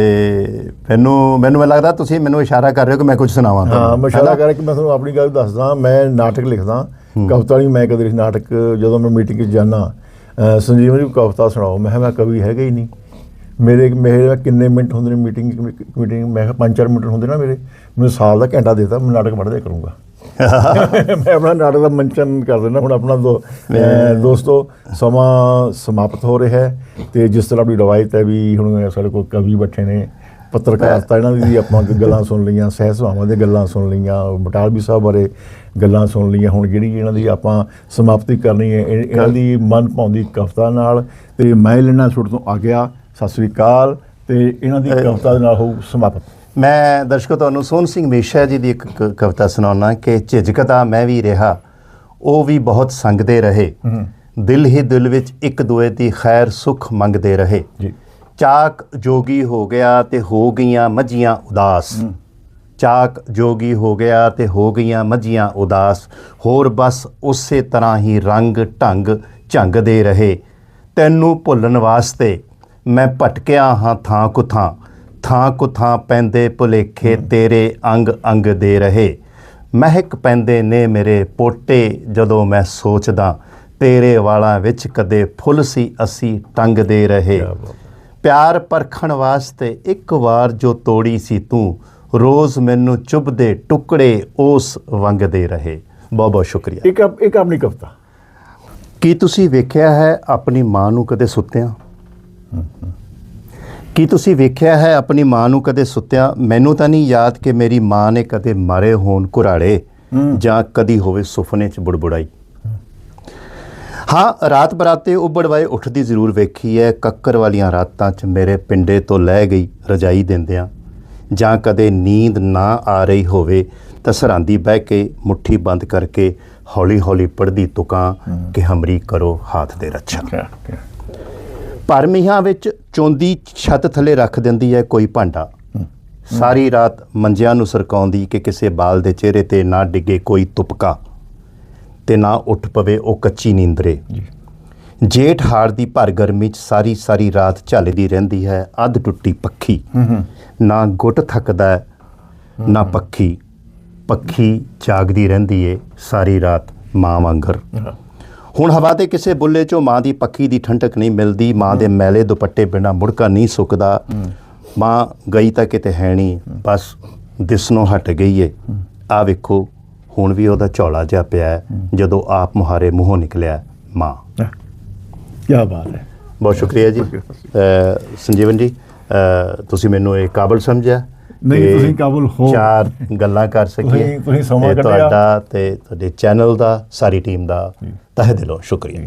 [SPEAKER 2] ਮੈਨੂੰ ਮੈਨੂੰ ਲੱਗਦਾ ਤੁਸੀਂ ਮੈਨੂੰ ਇਸ਼ਾਰਾ ਕਰ ਰਹੇ ਹੋ ਕਿ ਮੈਂ ਕੁਝ ਸੁਣਾਵਾਂ
[SPEAKER 1] ਹਾਂ। ਮੈਂ ਇਸ਼ਾਰਾ ਕਰਾਂ ਕਿ ਮੈਂ ਤੁਹਾਨੂੰ ਆਪਣੀ ਗੱਲ ਦੱਸਦਾ ਮੈਂ ਨਾਟਕ ਲਿਖਦਾ। ਕਵਿਤਾ ਨਹੀਂ ਮੈਂ ਕਦੇ ਨਾਟਕ ਜਦੋਂ ਮੈਂ ਮੀਟਿੰਗ 'ਚ ਜਾਣਾ ਸੰਜੀਵ ਜੀ ਕਵਿਤਾ ਸੁਣਾਓ। ਮੈਂ ਮੈਂ ਕਵੀ ਹੈਗਾ ਹੀ ਨਹੀਂ। ਮੇਰੇ ਮੇਰੇ ਕਿੰਨੇ ਮਿੰਟ ਹੁੰਦੇ ਨੇ ਮੀਟਿੰਗ ਮੀਟਿੰਗ ਮੈਂ ਕਿਹਾ ਪੰਜ ਚਾਰ ਮਿੰਟ ਹੁੰਦੇ ਨਾ ਮੇਰੇ। ਮੈਨੂੰ ਸਾਲ ਦਾ ਘੰਟਾ ਦੇਤਾ ਮੈਂ ਨਾਟਕ ਪੜ੍ਹਦਿਆ ਕਰੂੰਗਾ। ਮੈਂ ਆਪਣਾ ਨਾਟਕ ਦਾ ਮੰਚਨ ਕਰ ਦਿੰਦਾ ਹੁਣ ਆਪਣਾ ਦੋ ਦੋਸਤੋ ਸਮਾਂ ਸਮਾਪਤ ਹੋ ਰਿਹਾ ਹੈ ਤੇ ਜਿਸ ਤਰ੍ਹਾਂ ਆਪਣੀ ਰਵਾਇਤ ਹੈ ਵੀ ਹੁਣ ਸਾਡੇ ਕੋਲ ਕਵੀ ਬੈਠੇ ਨੇ ਪੱਤਰਕਾਰਤਾ ਇਹਨਾਂ ਦੀ ਆਪਾਂ ਗੱਲਾਂ ਸੁਣ ਲਈਆਂ ਸਹਿ ਸੁਭਾਵਾਂ ਦੇ ਗੱਲਾਂ ਸੁਣ ਲਈਆਂ ਬਟਾਲਵੀ ਸਾਹਿਬ ਬਾਰੇ ਗੱਲਾਂ ਸੁਣ ਲਈਆਂ ਹੁਣ ਜਿਹੜੀ ਇਹਨਾਂ ਦੀ ਆਪਾਂ ਸਮਾਪਤੀ ਕਰਨੀ ਹੈ ਇਹ- ਇਹਨਾਂ ਦੀ ਮਨ ਭਾਉਂਦੀ ਕਵਿਤਾ ਨਾਲ ਤੇ ਮੈਂ ਲੈਣਾ ਛੁੱਟ ਤੋਂ ਆ ਗਿਆ ਸਤਿ ਸ੍ਰੀ ਅਕਾਲ ਤੇ ਇਹਨਾਂ ਦੀ ਕਵਿਤਾ ਦੇ ਨਾਲ ਹੋ ਸਮਾਪਤ।
[SPEAKER 2] ਮੈਂ ਦਰਸ਼ਕੋ ਤੁਹਾਨੂੰ ਸੋਹਣ ਸਿੰਘ ਮੇਸ਼ਾ ਜੀ ਦੀ ਇੱਕ ਕਵਿਤਾ ਸੁਣਾਉਣਾ ਕਿ ਝਿਜਕਦਾ ਮੈਂ ਵੀ ਰਿਹਾ ਉਹ ਵੀ ਬਹੁਤ ਸੰਗਦੇ ਰਹੇ। ਦਿਲ ਹੀ ਦਿਲ ਵਿੱਚ ਇੱਕ ਦੂਏ ਦੀ ਖੈਰ ਸੁਖ ਮੰਗਦੇ ਰਹੇ।
[SPEAKER 1] ਜੀ।
[SPEAKER 2] ਚਾਕ ਜੋਗੀ ਹੋ ਗਿਆ ਤੇ ਹੋ ਗਈਆਂ ਮੱਝੀਆਂ ਉਦਾਸ। ਚਾਕ ਜੋਗੀ ਹੋ ਗਿਆ ਤੇ ਹੋ ਗਈਆਂ ਮੱਝੀਆਂ ਉਦਾਸ। ਹੋਰ ਬਸ ਉਸੇ ਤਰ੍ਹਾਂ ਹੀ ਰੰਗ ਢੰਗ ਝੰਗਦੇ ਰਹੇ। ਤੈਨੂੰ ਭੁੱਲਣ ਵਾਸਤੇ ਮੈਂ ਭਟਕਿਆ ਹਾਂ ਥਾਂ ਕੁ ਥਾਂ ਕੁ ਥਾਂ ਪੈਂਦੇ ਭੁਲੇਖੇ ਤੇਰੇ ਅੰਗ ਅੰਗ ਦੇ ਰਹੇ। ਮਹਿਕ ਪੈਂਦੇ ਨੇ ਮੇਰੇ ਪੋਟੇ ਜਦੋਂ ਮੈਂ ਸੋਚਦਾ ਤੇਰੇ ਵਾਲਾਂ ਵਿੱਚ ਕਦੇ ਫੁੱਲ ਸੀ ਅਸੀਂ ਟੰਗਦੇ ਰਹੇ।
[SPEAKER 1] ਕਿਆ ਬਾਤ।
[SPEAKER 2] ਪਿਆਰ ਪਰਖਣ ਵਾਸਤੇ ਇੱਕ ਵਾਰ ਜੋ ਤੋੜੀ ਸੀ ਤੂੰ ਰੋਜ਼ ਮੈਨੂੰ ਚੁੱਭਦੇ ਟੁਕੜੇ ਉਸ ਵੰਗਦੇ ਰਹੇ। ਬਹੁਤ ਬਹੁਤ ਸ਼ੁਕਰੀਆ।
[SPEAKER 1] ਇੱਕ ਇੱਕ ਆਪਣੀ ਕਵਿਤਾ।
[SPEAKER 2] ਕੀ ਤੁਸੀਂ ਵੇਖਿਆ ਹੈ ਆਪਣੀ ਮਾਂ ਨੂੰ ਕਦੇ ਸੁੱਤਿਆਂ? ਕੀ ਤੁਸੀਂ ਵੇਖਿਆ ਹੈ ਆਪਣੀ ਮਾਂ ਨੂੰ ਕਦੇ ਸੁੱਤਿਆਂ? ਮੈਨੂੰ ਤਾਂ ਨਹੀਂ ਯਾਦ ਕਿ ਮੇਰੀ ਮਾਂ ਨੇ ਕਦੇ ਮਾਰੇ ਹੋਣ ਕੁਰਾੜੇ ਜਾਂ ਕਦੀ ਹੋਵੇ ਸੁਪਨੇ 'ਚ ਬੁੜਬੁੜਾਈ। ਹਾਂ ਰਾਤ ਬਰਾਤੇ ਉੱਬੜਵਾਏ ਉੱਠਦੀ ਜ਼ਰੂਰ ਵੇਖੀ ਹੈ। ਕੱਕਰ ਵਾਲੀਆਂ ਰਾਤਾਂ 'ਚ ਮੇਰੇ ਪਿੰਡੇ ਤੋਂ ਲੈ ਗਈ ਰਜਾਈ ਦਿੰਦਿਆਂ। ਜਾਂ ਕਦੇ ਨੀਂਦ ਨਾ ਆ ਰਹੀ ਹੋਵੇ ਤਾਂ ਸਰਾਂਦੀ ਬਹਿ ਕੇ ਮੁੱਠੀ ਬੰਦ ਕਰਕੇ ਹੌਲੀ ਹੌਲੀ ਪੜਦੀ ਤੁਕਾਂ ਕਿ ਹਮਰੀ ਕਰੋ ਹੱਥ ਦੇ ਰੱਛਾ।
[SPEAKER 1] ਕਿਆ ਕਿਆ
[SPEAKER 2] ਪਰ ਮੀਹਾਂ ਵਿੱਚ ਚੋਂਦੀ ਛੱਤ ਥੱਲੇ ਰੱਖ ਦਿੰਦੀ ਹੈ ਕੋਈ ਭਾਂਡਾ। ਸਾਰੀ ਰਾਤ ਮੰਜਿਆਂ ਨੂੰ ਸਰਕਾਉਂਦੀ ਕਿ ਕਿਸੇ ਬਾਲ ਦੇ ਚਿਹਰੇ ਤੇ ਨਾ ਡਿੱਗੇ ਕੋਈ ਤੁਪਕਾ ਤੇ ਨਾ ਉੱਠ ਪਵੇ ਉਹ ਕੱਚੀ ਨੀਂਦਰੇ। ਜੇਠ ਹਾੜ ਦੀ ਭਰ ਗਰਮੀ ਚ ਸਾਰੀ ਸਾਰੀ ਰਾਤ ਝੱਲਦੀ ਰਹਿੰਦੀ ਹੈ ਅੱਧ ਟੁੱਟੀ ਪੱਖੀ। ਨਾ ਗੁੱਟ ਥੱਕਦਾ ਨਾ ਪੱਖੀ। ਪੱਖੀ ਜਾਗਦੀ ਰਹਿੰਦੀ ਏ ਸਾਰੀ ਰਾਤ ਮਾਂ ਵਾਂਗਰ। ਹੁਣ ਹਵਾ ਤੇ ਕਿਸੇ ਬੁੱਲੇ ਚੋਂ ਮਾਂ ਦੀ ਪੱਖੀ ਦੀ ਠੰਡਕ ਨਹੀਂ ਮਿਲਦੀ ਮਾਂ ਦੇ ਮੈਲੇ ਦੁਪੱਟੇ ਬਿਨਾ ਮੁੜਕਾ ਨਹੀਂ ਸੁੱਕਦਾ। ਮਾਂ ਗਈ ਤਾਂ ਕਿਤੇ ਹੈ ਨਹੀਂ ਬਸ ਦਿਸਨੋਂ ਹਟ ਗਈ ਏ। ਆ ਵੇਖੋ ਹੁਣ ਵੀ ਉਹਦਾ ਝੋਲਾ ਜਿਹਾ ਪਿਆ ਜਦੋਂ ਆਪ ਮੁਹਾਰੇ ਮੂੰਹੋਂ ਨਿਕਲਿਆ ਮਾਂ।
[SPEAKER 1] ਕੀ ਬਾਤ ਹੈ।
[SPEAKER 2] ਬਹੁਤ ਸ਼ੁਕਰੀਆ ਜੀ। ਸੰਜੀਵਨ ਜੀ ਤੁਸੀਂ ਮੈਨੂੰ ਇਹ ਕਾਬਲ ਸਮਝਿਆ।
[SPEAKER 1] ਨਹੀਂ, ਤੁਸੀਂ ਕਾਬਲ ਹੋ।
[SPEAKER 2] ਚਾਰ ਗੱਲਾਂ ਕਰ ਸਕੀਏ
[SPEAKER 1] ਤੁਸੀਂ- ਸਮਾਂ ਕੱਢਿਆ।
[SPEAKER 2] ਤੁਹਾਡਾ ਤੇ ਤੁਹਾਡੇ ਚੈਨਲ ਦਾ ਸਾਰੀ ਟੀਮ ਦਾ ਤਹਿ ਦਿਲੋਂ ਸ਼ੁਕਰੀਆ